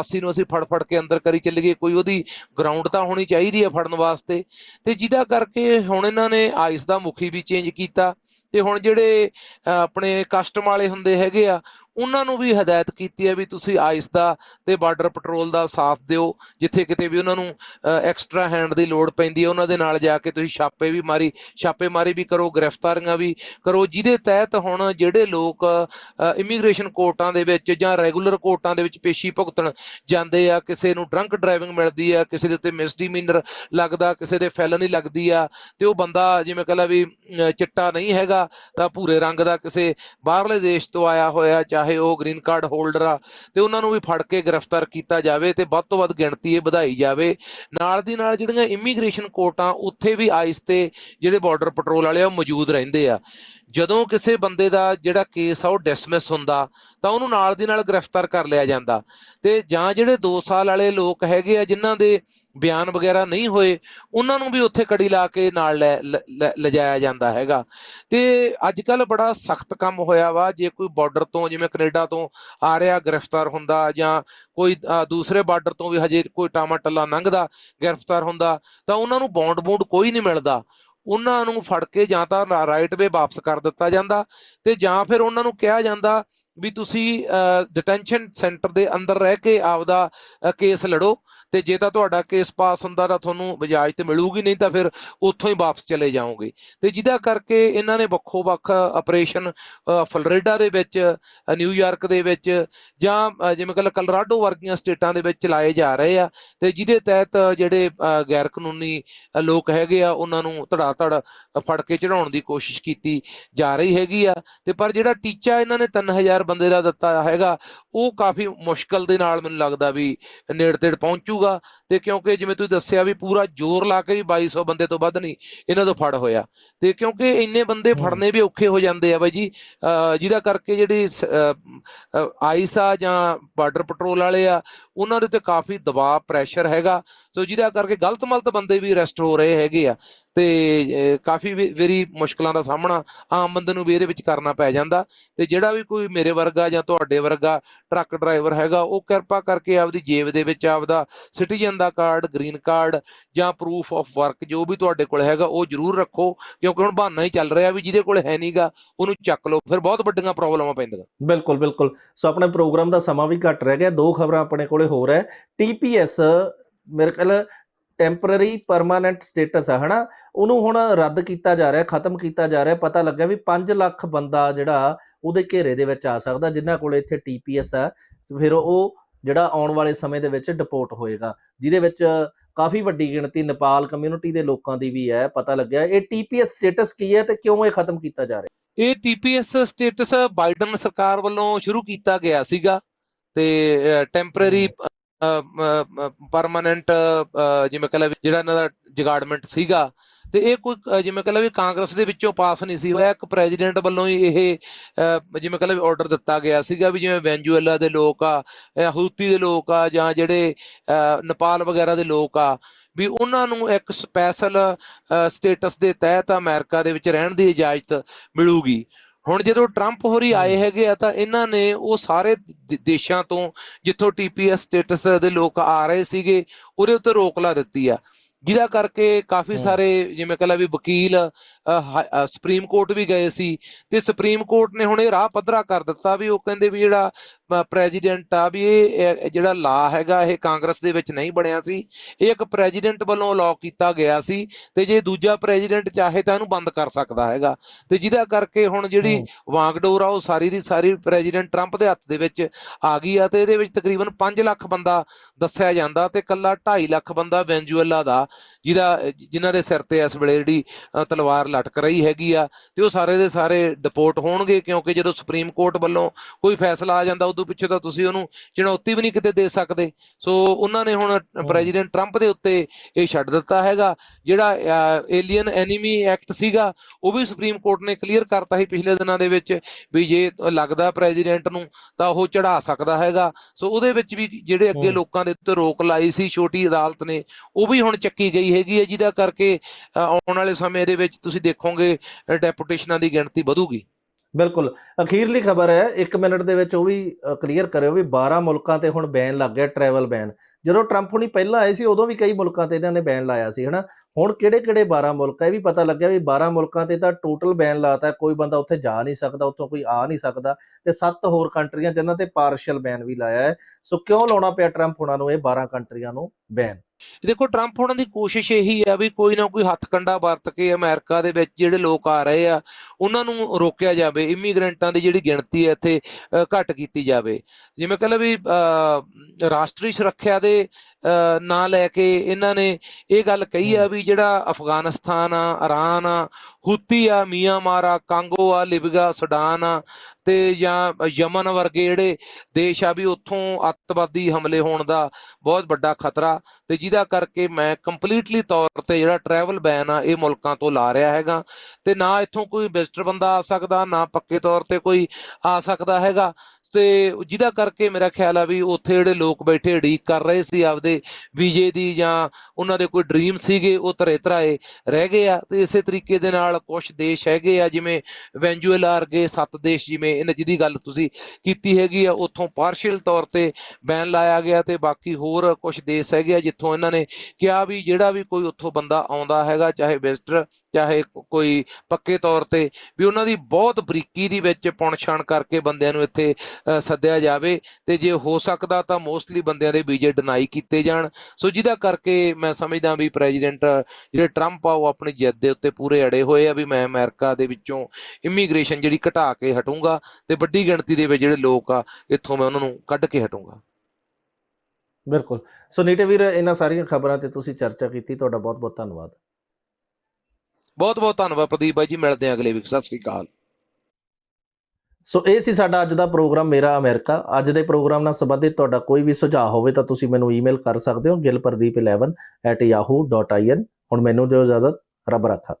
ਪ੍ਰਵਾਸੀ ਨੂੰ ਅਸੀਂ ਫੜ ਫੜ ਕੇ ਅੰਦਰ ਕਰੀ ਚੱਲੀਏ, ਕੋਈ ਉਹਦੀ ਗਰਾਊਂਡ ਤਾਂ ਹੋਣੀ ਚਾਹੀਦੀ ਹੈ ਫੜਨ ਵਾਸਤੇ। ਤੇ ਜਿਹਦਾ ਕਰਕੇ ਹੁਣ ਇਹਨਾਂ ਨੇ ਆਈਸ ਦਾ ਮੁਖੀ ਵੀ ਚੇਂਜ ਕੀਤਾ। ਤੇ ਹੁਣ ਜਿਹੜੇ ਆਪਣੇ ਕਸਟਮ ਵਾਲੇ ਹੁੰਦੇ ਹੈਗੇ ਆ ਉਹਨਾਂ ਨੂੰ ਵੀ ਹਦਾਇਤ ਕੀਤੀ ਹੈ ਵੀ ਤੁਸੀਂ ਆਈਸ ਦਾ ਤੇ ਬਾਰਡਰ ਪੈਟਰੋਲ ਦਾ ਸਾਥ ਦਿਓ ਜਿੱਥੇ ਕਿਤੇ ਵੀ ਉਹਨਾਂ ਨੂੰ ਐਕਸਟਰਾ ਹੈਂਡ ਦੀ ਲੋੜ ਪੈਂਦੀ ਹੈ ਉਹਨਾਂ ਦੇ ਨਾਲ ਜਾ ਕੇ ਤੁਸੀਂ ਛਾਪੇ ਵੀ ਮਾਰੀ ਛਾਪੇਮਾਰੀ ਵੀ ਕਰੋ ਗ੍ਰਿਫਤਾਰੀਆਂ ਵੀ ਕਰੋ ਜਿਹਦੇ ਤਹਿਤ ਹੁਣ ਜਿਹੜੇ ਲੋਕ ਇਮੀਗ੍ਰੇਸ਼ਨ ਕੋਰਟਾਂ ਦੇ ਵਿੱਚ ਜਾਂ ਰੈਗੂਲਰ ਕੋਰਟਾਂ ਦੇ ਵਿੱਚ ਪੇਸ਼ੀ ਭੁਗਤਣ ਜਾਂਦੇ ਆ ਕਿਸੇ ਨੂੰ ਡਰੰਕ ਡਰਾਈਵਿੰਗ ਮਿਲਦੀ ਆ ਕਿਸੇ ਦੇ ਉੱਤੇ ਮਿਸਡੀਮੀਨਰ ਲੱਗਦਾ ਕਿਸੇ ਦੇ ਫੈਲਨੀ ਲੱਗਦੀ ਆ ਤੇ ਉਹ ਬੰਦਾ ਜਿਵੇਂ ਕਹਿੰਦਾ ਵੀ ਅਮ, ਚਿੱਟਾ ਨਹੀਂ ਹੈਗਾ ਤਾਂ ਭੂਰੇ ਰੰਗ ਦਾ ਕਿਸੇ ਬਾਹਰਲੇ ਦੇਸ਼ ਤੋਂ ਆਇਆ ਹੋਇਆ ਚਾਹੇ ਉਹ ਗ੍ਰੀਨ ਕਾਰਡ ਹੋਲਡਰ ਆ, ਤੇ ਉਹਨਾਂ ਨੂੰ ਵੀ ਫੜ ਕੇ ਗ੍ਰਿਫਤਾਰ ਕੀਤਾ ਜਾਵੇ ਤੇ ਵੱਧ ਤੋਂ ਵੱਧ ਗਿਣਤੀ ਇਹ ਵਧਾਈ ਜਾਵੇ। ਨਾਲ ਦੀ ਨਾਲ ਜਿਹੜੀਆਂ ਇਮੀਗ੍ਰੇਸ਼ਨ ਕੋਰਟਾਂ ਉੱਥੇ ਵੀ ਆਈਸ ਤੇ ਜਿਹੜੇ ਬਾਰਡਰ ਪੈਟਰੋਲ ਵਾਲੇ ਆ ਮੌਜੂਦ ਰਹਿੰਦੇ ਆ। ਜਦੋਂ ਕਿਸੇ ਬੰਦੇ ਦਾ ਜਿਹੜਾ ਕੇਸ ਆ, ਉਹ ਡਿਸਮਿਸ ਹੁੰਦਾ, ਤਾਂ ਉਹਨੂੰ ਨਾਲ ਦੀ ਨਾਲ ਗ੍ਰਿਫਤਾਰ ਕਰ ਲਿਆ ਜਾਂਦਾ। ਤੇ ਜਾਂ ਜਿਹੜੇ 2 ਸਾਲ ਵਾਲੇ ਲੋਕ ਹੈਗੇ ਆ, ਜਿਨ੍ਹਾਂ ਦੇ ਬਿਆਨ ਵਗੈਰਾ ਨਹੀਂ ਹੋਏ, ਉਹਨਾਂ ਨੂੰ ਵੀ ਉੱਥੇ ਕੜੀ ਲਾ ਕੇ ਨਾਲ ਲਿਜਾਇਆ ਜਾਂਦਾ ਹੈਗਾ। ਤੇ ਅੱਜ ਕੱਲ ਬੜਾ ਸਖਤ ਕੰਮ ਹੋਇਆ ਵਾ, ਜੇ ਕੋਈ ਬਾਰਡਰ ਤੋਂ, ਜਿਵੇਂ ਕੈਨੇਡਾ ਤੋਂ ਆ ਰਿਹਾ, ਗ੍ਰਿਫਤਾਰ ਹੁੰਦਾ ਜਾਂ ਕੋਈ ਦੂਸਰੇ ਬਾਰਡਰ ਤੋਂ ਵੀ ਹਜੇ ਕੋਈ ਟਾਮਾ ਟੱਲਾ ਲੰਘਦਾ, ਗ੍ਰਿਫਤਾਰ ਹੁੰਦਾ, ਤਾਂ ਉਹਨਾਂ ਨੂੰ ਬੌਂਡ ਬੂੰਡ ਕੋਈ ਨਹੀਂ ਮਿਲਦਾ। ਉਹਨਾਂ ਨੂੰ ਫੜ ਕੇ ਜਾਂ ਤਾਂ ਰਾਈਟ ਵੇ ਵਾਪਸ ਕਰ ਦਿੱਤਾ ਜਾਂਦਾ ਤੇ ਜਾਂ ਫਿਰ ਉਹਨਾਂ ਨੂੰ ਕਿਹਾ ਜਾਂਦਾ ਵੀ ਤੁਸੀਂ ਡਿਟੈਂਸ਼ਨ ਸੈਂਟਰ ਦੇ ਅੰਦਰ ਰਹਿ ਕੇ ਆਪਦਾ ਕੇਸ ਲੜੋ ਤੇ ਜੇ ਤਾਂ ਤੁਹਾਡਾ ਕੇਸ ਪਾਸ ਹੁੰਦਾ ਤਾਂ ਤੁਹਾਨੂੰ ਬਜਾਜ ਤੇ ਮਿਲੂਗੀ ਨਹੀਂ ਤਾਂ ਫਿਰ ਉੱਥੋਂ ਹੀ ਵਾਪਸ ਚਲੇ ਜਾਓਗੇ। ਤੇ ਜਿਹਦਾ ਕਰਕੇ ਇਹਨਾਂ ਨੇ ਵੱਖੋ ਵੱਖ ਆਪਰੇਸ਼ਨ ਫਲੋਰੀਡਾ ਦੇ ਵਿੱਚ ਅ, ਨਿਊਯਾਰਕ ਦੇ ਵਿੱਚ ਜਾਂ ਜਿਵੇਂ ਕਿ ਕਲਰਾਡੋ ਵਰਗੀਆਂ ਸਟੇਟਾਂ ਦੇ ਵਿੱਚ ਚਲਾਏ ਜਾ ਰਹੇ ਆ ਤੇ ਜਿਹਦੇ ਤਹਿਤ ਜਿਹੜੇ ਅ, ਗੈਰ ਕਾਨੂੰਨੀ ਲੋਕ ਹੈਗੇ ਆ ਉਹਨਾਂ ਨੂੰ ਧੜਾ ਧੜ ਫੜ ਕੇ ਚੜਾਉਣ ਦੀ ਕੋਸ਼ਿਸ਼ ਕੀਤੀ ਜਾ ਰਹੀ ਹੈਗੀ ਆ। ਤੇ ਪਰ ਜਿਹੜਾ ਟੀਚਾ ਇਹਨਾਂ ਨੇ 3000 ਬੰਦੇ ਦਾ ਦਿੱਤਾ ਹੈਗਾ ਉਹ ਕਾਫੀ ਮੁਸ਼ਕਲ ਦੇ ਨਾਲ ਮੈਨੂੰ ਲੱਗਦਾ ਵੀ ਨੇੜੇ ਤੇੜ ਪਹੁੰਚੂਗਾ ਤੇ ਕਿਉਂਕਿ ਜਿਵੇਂ ਤੁਸੀਂ ਦੱਸਿਆ ਵੀ ਪੂਰਾ ਜ਼ੋਰ ਲਾ ਕੇ ਵੀ 2200 ਬੰਦੇ ਤੋਂ ਵੱਧ ਨਹੀਂ ਇਹਨਾਂ ਤੋਂ ਫੜ ਹੋਇਆ ਤੇ ਕਿਉਂਕਿ ਇੰਨੇ ਬੰਦੇ। ਫੜਨੇ ਵੀ ਔਖੇ ਹੋ ਜਾਂਦੇ ਆ ਬਾਈ ਜੀ ਜਿਹਦਾ ਕਰਕੇ ਜਿਹੜੀ ਆਈਸ ਜਾਂ ਬਾਰਡਰ ਪੈਟਰੋਲ ਵਾਲੇ ਆ ਉਹਨਾਂ ਦੇ ਉੱਤੇ ਕਾਫੀ ਦਬਾਅ ਪ੍ਰੈਸ਼ਰ ਹੈਗਾ ਸੋ ਜਿਹਦਾ ਕਰਕੇ ਗਲਤ ਮਲਤ ਬੰਦੇ ਵੀ ਅਰੈਸਟ ਹੋ ਰਹੇ ਹੈਗੇ ਆ ਤੇ ਕਾਫੀ ਵੇਰੀ ਮੁਸ਼ਕਲਾਂ ਦਾ ਸਾਹਮਣਾ ਆਮ ਬੰਦੇ ਨੂੰ ਵੀ ਇਹਦੇ ਵਿੱਚ ਕਰਨਾ ਪੈ ਜਾਂਦਾ ਤੇ ਜਿਹੜਾ ਵੀ ਕੋਈ ਮੇਰੇ ਵਰਗਾ ਜਾਂ ਤੁਹਾਡੇ ਵਰਗਾ ਟਰੱਕ ਡਰਾਈਵਰ ਹੈਗਾ, ਉਹ ਕਿਰਪਾ ਕਰਕੇ ਆਪਦੀ ਜੇਬ ਦੇ ਵਿੱਚ ਆਪਦਾ ਸਿਟੀਜ਼ਨ ਦਾ ਕਾਰਡ ਗ੍ਰੀਨ ਕਾਰਡ ਜਾਂ ਪ੍ਰੂਫ ਆਫ ਵਰਕ ਜੋ ਵੀ ਤੁਹਾਡੇ ਕੋਲ ਹੈਗਾ, ਉਹ ਜ਼ਰੂਰ ਰੱਖੋ ਕਿਉਂਕਿ ਹੁਣ ਬਹਾਨਾ ਹੀ ਚੱਲ ਰਿਹਾ ਵੀ ਜਿਹਦੇ ਕੋਲ ਹੈ ਨਹੀਂਗਾ ਉਹਨੂੰ ਚੱਕ ਲਓ, ਫਿਰ ਬਹੁਤ ਵੱਡੀਆਂ ਪ੍ਰੋਬਲਮਾਂ ਪੈਂਦੀਆਂ। ਬਿਲਕੁਲ ਬਿਲਕੁਲ। ਸੋ ਆਪਣੇ ਪ੍ਰੋਗਰਾਮ ਦਾ ਸਮਾਂ ਵੀ ਘੱਟ ਰਹਿ ਗਿਆ, ਦੋ ਖਬਰਾਂ ਆਪਣੇ ਕੋਲੇ ਹੋਰ ਹੈ। ਟੀਪੀਐਸ ਮੇਰੇ ਖਿਆਲ ਟੈਂਪਰੇਰੀ ਪਰਮਾਨੈਂਟ ਸਟੇਟਸ ਆ, ਹਨਾ? ਉਹਨੂੰ ਹੁਣ ਰੱਦ ਕੀਤਾ ਜਾ ਰਿਹਾ, ਖਤਮ ਕੀਤਾ ਜਾ ਰਿਹਾ, ਪਤਾ ਲੱਗਾ ਵੀ 5 ਲੱਖ ਬੰਦਾ ਜਿਹੜਾ ਉਹਦੇ ਘੇਰੇ ਦੇ ਵਿੱਚ ਆ ਸਕਦਾ, ਜਿਨ੍ਹਾਂ ਕੋਲੇ ਇੱਥੇ ਟੀਪੀਐਸ ਆ, ਫਿਰ ਉਹ ਜਿਹੜਾ ਆਉਣ ਵਾਲੇ ਸਮੇਂ ਦੇ ਵਿੱਚ ਡਿਪੋਰਟ ਹੋਏਗਾ, ਜਿਹਦੇ ਵਿੱਚ ਕਾਫੀ ਵੱਡੀ ਗਿਣਤੀ ਨੇਪਾਲ ਕਮਿਊਨਿਟੀ ਦੇ ਲੋਕਾਂ ਦੀ ਵੀ ਹੈ, ਪਤਾ ਲੱਗਿਆ। ਇਹ ਟੀਪੀਐਸ ਸਟੇਟਸ ਕੀ ਹੈ ਤੇ ਕਿਉਂ ਇਹ ਖਤਮ ਕੀਤਾ ਜਾ ਰਿਹਾ? ਇਹ ਟੀਪੀਐਸ ਸਟੇਟਸ ਬਾਈਡਨ ਸਰਕਾਰ ਵੱਲੋਂ ਸ਼ੁਰੂ ਕੀਤਾ ਗਿਆ ਸੀਗਾ ਤੇ ਟੈਂਪਰੇਰੀ ਪਰਮਾਨੈਂਟ ਜਿਵੇਂ ਕਹ ਲਾ ਜਿਹੜਾ ਇਹਨਾਂ ਦਾ ਜਗਾੜਮੈਂਟ ਸੀਗਾ, ਤੇ ਇਹ ਕੋਈ ਜਿਵੇਂ ਕਹ ਵੀ ਕਾਂਗਰਸ ਦੇ ਵਿੱਚੋਂ ਪਾਸ ਨਹੀਂ ਸੀ ਹੋਇਆ, ਇੱਕ ਪ੍ਰੈਜ਼ੀਡੈਂਟ ਵੱਲੋਂ ਹੀ ਇਹ ਜਿਵੇਂ ਕਹ ਵੀ ਆਰਡਰ ਦਿੱਤਾ ਗਿਆ ਸੀਗਾ ਵੀ ਜਿਵੇਂ ਵੈਨਜ਼ੂਏਲਾ ਦੇ ਲੋਕ ਆ ਅਹ ਹੂਤੀ ਦੇ ਲੋਕ ਆ, ਜਾਂ ਜਿਹੜੇ, ਅਹ, ਨੇਪਾਲ ਵਗੈਰਾ ਦੇ ਲੋਕ ਆ, ਵੀ ਉਹਨਾਂ ਨੂੰ ਇੱਕ ਸਪੈਸ਼ਲ ਸਟੇਟਸ ਦੇ ਤਹਿਤ ਅਮਰੀਕਾ ਦੇ ਵਿੱਚ ਰਹਿਣ ਦੀ ਇਜਾਜ਼ਤ ਮਿਲੂਗੀ। ਹੁਣ ਜਦੋਂ ਟਰੰਪ ਹੋਰੀ ਆਏ ਹੈਗੇ ਆ ਤਾਂ ਇਹਨਾਂ ਨੇ ਉਹ ਸਾਰੇ ਦੇਸ਼ਾਂ ਤੋਂ ਜਿੱਥੋਂ ਟੀਪੀਐਸ ਸਟੇਟਸ ਦੇ ਲੋਕ ਆ ਰਹੇ ਸੀਗੇ ਉਹਦੇ ਉੱਤੇ ਰੋਕ ਲਾ ਦਿੱਤੀ ਆ ਜਿਹਦਾ ਕਰਕੇ ਕਾਫੀ। ਸਾਰੇ ਜਿਵੇਂ ਕਹ ਲਾ ਵੀ ਵਕੀਲ ਸੁਪਰੀਮ ਕੋਰਟ ਵੀ ਗਏ ਸੀ ਤੇ ਸੁਪਰੀਮ ਕੋਰਟ ਨੇ ਹੁਣ ਇਹ ਰਾਹ ਪੱਧਰਾ ਕਰ ਦਿੱਤਾ ਵੀ ਉਹ ਕਹਿੰਦੇ ਵੀ ਜਿਹੜਾ ਪ੍ਰੈਜ਼ੀਡੈਂਟ ਆ ਵੀ ਇਹ ਜਿਹੜਾ ਲਾ ਹੈਗਾ ਇਹ ਕਾਂਗਰਸ ਦੇ ਵਿੱਚ ਨਹੀਂ ਬਣਿਆ ਸੀ ਇਹ ਇੱਕ ਪ੍ਰੈਜ਼ੀਡੈਂਟ ਵੱਲੋਂ ਲਾਅ ਕੀਤਾ ਗਿਆ ਸੀ ਤੇ ਜੇ ਦੂਜਾ ਪ੍ਰੈਜ਼ੀਡੈਂਟ ਚਾਹੇ ਤਾਂ ਇਹਨੂੰ ਬੰਦ ਕਰ ਸਕਦਾ ਹੈਗਾ ਤੇ ਜਿਹਦਾ ਕਰਕੇ ਹੁਣ ਜਿਹੜੀ। ਵਾਂਗਡੋਰ ਆ ਉਹ ਸਾਰੀ ਦੀ ਸਾਰੀ ਪ੍ਰੈਜ਼ੀਡੈਂਟ ਟਰੰਪ ਦੇ ਹੱਥ ਦੇ ਵਿੱਚ ਆ ਗਈ ਆ ਤੇ ਇਹਦੇ ਵਿੱਚ ਤਕਰੀਬਨ 5 ਲੱਖ ਬੰਦਾ ਦੱਸਿਆ ਜਾਂਦਾ ਤੇ ਕੱਲਾ 2.5 ਲੱਖ ਬੰਦਾ ਵੈਨਜ਼ੂਏਲਾ ਦਾ ਜਿਹਦਾ ਜਿਨ੍ਹਾਂ ਦੇ ਸਿਰ ਤੇ ਇਸ ਵੇਲੇ ਜਿਹੜੀ ਤਲਵਾਰ ਲਟਕ ਰਹੀ ਹੈਗੀ ਆ ਤੇ ਉਹ ਸਾਰੇ ਦੇ ਸਾਰੇ ਡਿਪੋਰਟ ਹੋਣਗੇ ਕਿਉਂਕਿ ਜਦੋਂ ਸੁਪਰੀਮ ਕੋਰਟ ਵੱਲੋਂ ਕੋਈ ਫੈਸਲਾ ਆ ਜਾਂਦਾ ਉਦੋਂ ਪਿੱਛੇ ਤਾਂ ਤੁਸੀਂ ਉਹਨੂੰ ਚੁਣੌਤੀ ਵੀ ਨਹੀਂ ਕਿਤੇ ਦੇ ਸਕਦੇ। ਸੋ ਉਹਨਾਂ ਨੇ ਹੁਣ ਪ੍ਰੈਜ਼ੀਡੈਂਟ ਟਰੰਪ ਦੇ ਉੱਤੇ ਇਹ ਛੱਡ ਦਿੱਤਾ ਹੈਗਾ ਜਿਹੜਾ ਏਲੀਅਨ ਐਨੀਮੀ ਐਕਟ ਸੀਗਾ ਉਹ ਵੀ ਸੁਪਰੀਮ ਕੋਰਟ ਨੇ ਕਲੀਅਰ ਕਰਤਾ ਸੀ ਪਿਛਲੇ ਦਿਨਾਂ ਦੇ ਵਿੱਚ ਵੀ ਜੇ ਲੱਗਦਾ ਪ੍ਰੈਜ਼ੀਡੈਂਟ ਨੂੰ ਤਾਂ ਉਹ ਚੜਾ ਸਕਦਾ ਹੈਗਾ। ਸੋ ਉਹਦੇ ਵਿੱਚ ਵੀ ਜਿਹੜੇ ਅੱਗੇ। ਲੋਕਾਂ ਦੇ ਉੱਤੇ ਰੋਕ ਲਾਈ ਸੀ ਛੋਟੀ ਅਦਾਲਤ ਨੇ ਉਹ ਵੀ ਹੁਣ ਚੱਕੀ ਗਈ ਹੈਗੀ ਹੈ ਜਿਹਦਾ ਕਰਕੇ ਆਉਣ ਵਾਲੇ ਸਮੇਂ ਦੇ ਵਿੱਚ ਤੁਸੀਂ ਦੇਖੋਗੇ ਡੈਪੂਟੇਸ਼ਨਾਂ ਦੀ ਗਿਣਤੀ ਵਧੂਗੀ। ਬਿਲਕੁਲ। ਅਖੀਰਲੀ ਖਬਰ ਹੈ 1 ਮਿੰਟ ਦੇ ਵਿੱਚ ਉਹ ਵੀ ਕਲੀਅਰ ਕਰਿਓ ਵੀ 12 ਮੁਲਕਾਂ ਤੇ ਹੁਣ ਬੈਨ ਲੱਗ ਗਿਆ ਟਰੈਵਲ ਬੈਨ ਜਦੋਂ ਟਰੰਪ ਹੁਣੀ ਪਹਿਲਾਂ ਆਏ ਸੀ, ਉਦੋਂ ਵੀ ਕਈ ਮੁਲਕਾਂ ਤੇ ਇਹਨਾਂ ਨੇ ਬੈਨ ਲਾਇਆ ਸੀ, ਹਨਾ? ਹੁਣ ਕਿਹੜੇ ਕਿਹੜੇ 12 ਮੁਲਕ ਹੈ ਇਹ ਵੀ ਪਤਾ ਲੱਗਿਆ ਵੀ 12 ਮੁਲਕਾਂ ਤੇ ਤਾਂ ਟੋਟਲ ਬੈਨ ਲਾਤਾ ਕੋਈ ਬੰਦਾ ਉੱਥੇ ਜਾ ਨਹੀਂ ਸਕਦਾ ਉੱਥੋਂ ਕੋਈ ਆ ਨਹੀਂ ਸਕਦਾ ਤੇ ਸੱਤ ਹੋਰ ਕੰਟਰੀਆਂ ਜਿਨ੍ਹਾਂ ਤੇ ਪਾਰਸ਼ਲ ਬੈਨ ਵੀ ਲਾਇਆ ਹੈ। ਸੋ ਕਿਉਂ ਲਾਉਣਾ ਪਿਆ ਟਰੰਪ ਹੁਣਾਂ ਨੂੰ ਇਹ 12 ਕੰਟਰੀਆਂ ਨੂੰ ਬੈਨ ਦੇਖੋ ਟਰੰਪ ਉਹਨਾਂ ਦੀ ਕੋਸ਼ਿਸ਼ ਇਹੀ ਆ ਵੀ ਕੋਈ ਨਾ ਕੋਈ ਹੱਥਕੰਡਾ ਵਰਤ ਕੇ ਅਮਰੀਕਾ ਦੇ ਵਿੱਚ ਜਿਹੜੇ ਲੋਕ ਆ ਰਹੇ ਆ ਉਹਨਾਂ ਨੂੰ ਰੋਕਿਆ ਜਾਵੇ ਇਮੀਗ੍ਰੈਂਟਾਂ ਦੀ ਜਿਹੜੀ ਗਿਣਤੀ ਹੈ ਇੱਥੇ ਘੱਟ ਕੀਤੀ ਜਾਵੇ। ਜਿਵੇਂ ਕਹ ਲਓ ਵੀ ਰਾਸ਼ਟਰੀ ਸੁਰੱਖਿਆ ਦੇ ਨਾਂ ਲੈ ਕੇ ਇਹਨਾਂ ਨੇ ਇਹ ਗੱਲ ਕਹੀ ਆ ਵੀ ਜਿਹੜਾ ਅਫਗਾਨਿਸਤਾਨ ਆ, ਇਰਾਨ ਆ, ਹੂਤੀ ਆ, ਮੀਆਂਮਾਰ ਆ, ਕਾਂਗੋ ਆ, ਲਿਬੀਆ, ਸੁਡਾਨ ਆ ਤੇ ਜਾਂ ਯਮਨ ਵਰਗੇ ਜਿਹੜੇ ਦੇਸ਼ ਆ ਵੀ ਉੱਥੋਂ ਅੱਤਵਾਦੀ ਹਮਲੇ ਹੋਣ ਦਾ ਬਹੁਤ ਵੱਡਾ ਖਤਰਾ ਤੇ ਜਿਹਦਾ ਕਰਕੇ ਮੈਂ ਕੰਪਲੀਟਲੀ ਤੌਰ ਤੇ ਜਿਹੜਾ ਟਰੈਵਲ ਬੈਨ ਆ, ਇਹ ਮੁਲਕਾਂ ਤੋਂ ਲਾ ਰਿਹਾ ਹੈਗਾ ਤੇ ਨਾ ਇੱਥੋਂ ਕੋਈ ਵਿਜ਼ਟਰ ਬੰਦਾ ਆ ਸਕਦਾ, ਨਾ ਪੱਕੇ ਤੌਰ ਤੇ ਕੋਈ ਆ ਸਕਦਾ ਹੈਗਾ। ਤੇ ਜਿਹਦਾ ਕਰਕੇ ਮੇਰਾ ਖਿਆਲ ਆ ਵੀ ਉੱਥੇ ਜਿਹੜੇ ਲੋਕ ਬੈਠੇ ਉਡੀਕ ਕਰ ਰਹੇ ਸੀ, ਆਪਦੇ ਵੀਜ਼ੇ ਦੀ ਜਾਂ ਉਹਨਾਂ ਦੇ ਕੋਈ ਡ੍ਰੀਮ ਸੀਗੇ, ਉਹ ਧਰੇ ਧਰਾਏ ਰਹਿ ਗਏ ਆ। ਤੇ ਇਸੇ ਤਰੀਕੇ ਦੇ ਨਾਲ ਕੁਝ ਦੇਸ਼ ਹੈਗੇ ਆ, ਜਿਵੇਂ ਵੈਨਜ਼ੂਏਲਾ ਵਰਗੇ ਸੱਤ ਦੇਸ਼ ਜਿਵੇਂ ਇਹਨਾਂ ਜਿਹਦੀ ਗੱਲ ਤੁਸੀਂ ਕੀਤੀ ਹੈਗੀ ਆ, ਉੱਥੋਂ ਪਾਰਸ਼ੀਅਲ ਤੌਰ ਤੇ ਬੈਨ ਲਾਇਆ ਗਿਆ ਤੇ ਬਾਕੀ ਹੋਰ ਕੁਝ ਦੇਸ਼ ਹੈਗੇ ਆ, ਜਿੱਥੋਂ ਇਹਨਾਂ ਨੇ ਕਿਹਾ ਵੀ ਜਿਹੜਾ ਵੀ ਕੋਈ ਉੱਥੋਂ ਬੰਦਾ ਆਉਂਦਾ ਹੈਗਾ, ਚਾਹੇ ਵਿਜ਼ਟਰ ਚਾਹੇ ਕੋਈ ਪੱਕੇ ਤੌਰ ਤੇ ਵੀ ਉਹਨਾਂ ਦੀ ਬਹੁਤ ਬਰੀਕੀ ਦੀ ਵਿੱਚ ਪੁਣਛਾਣ ਕਰਕੇ ਬੰਦਿਆਂ ਨੂੰ ਇੱਥੇ ਸੱਦਿਆ ਜਾਵੇ ਤੇ ਜੇ ਹੋ ਸਕਦਾ ਤਾਂ ਮੋਸਟਲੀ ਬੰਦਿਆਂ ਦੇ ਵੀਜ਼ੇ ਡਿਨਾਈ ਕੀਤੇ ਜਾਣ। ਸੋ ਜਿਹਦਾ ਕਰਕੇ ਮੈਂ ਸਮਝਦਾ ਵੀ ਪ੍ਰੈਜ਼ੀਡੈਂਟ ਜਿਹੜੇ ਟਰੰਪ ਆ, ਉਹ ਆਪਣੀ ਜਿੱਦ ਦੇ ਉੱਤੇ ਪੂਰੇ ਅੜੇ ਹੋਏ ਆ ਵੀ ਮੈਂ ਅਮਰੀਕਾ ਦੇ ਵਿੱਚੋਂ ਇਮੀਗ੍ਰੇਸ਼ਨ ਜਿਹੜੀ ਘਟਾ ਕੇ ਹਟੂੰਗਾ ਤੇ ਵੱਡੀ ਗਿਣਤੀ ਦੇ ਵਿੱਚ ਜਿਹੜੇ ਲੋਕ ਆ, ਇੱਥੋਂ ਮੈਂ ਉਹਨਾਂ ਨੂੰ ਕੱਢ ਕੇ ਹਟੂੰਗਾ। ਬਿਲਕੁਲ। ਸੋ ਨੀਟੇ ਵੀਰ, ਇਹਨਾਂ ਸਾਰੀਆਂ ਖਬਰਾਂ ਤੇ ਤੁਸੀਂ ਚਰਚਾ ਕੀਤੀ, ਤੁਹਾਡਾ ਬਹੁਤ ਬਹੁਤ ਧੰਨਵਾਦ। ਬਹੁਤ ਬਹੁਤ ਧੰਨਵਾਦ ਪ੍ਰਦੀਪ ਬਾਈ ਜੀ, ਮਿਲਦੇ ਹਾਂ ਅਗਲੇ ਵੀਕ ਸਤਿ ਸ੍ਰੀ ਅਕਾਲ। ਸੋ ਇਹ ਸੀ ਸਾਡਾ ਅੱਜ ਦਾ ਪ੍ਰੋਗਰਾਮ, ਮੇਰਾ ਅਮਰੀਕਾ। ਅੱਜ ਦੇ ਪ੍ਰੋਗਰਾਮ ਨਾਲ ਸੰਬੰਧਿਤ ਤੁਹਾਡਾ ਕੋਈ ਵੀ ਸੁਝਾਅ ਹੋਵੇ ਤਾਂ ਤੁਸੀਂ ਮੈਨੂੰ ਈਮੇਲ ਕਰ ਸਕਦੇ ਹੋ gilpardeep11@yahoo.in ਹੁਣ ਮੈਨੂੰ ਦਿਓ ਇਜਾਜ਼ਤ, ਰੱਬ ਰਾਖਾ।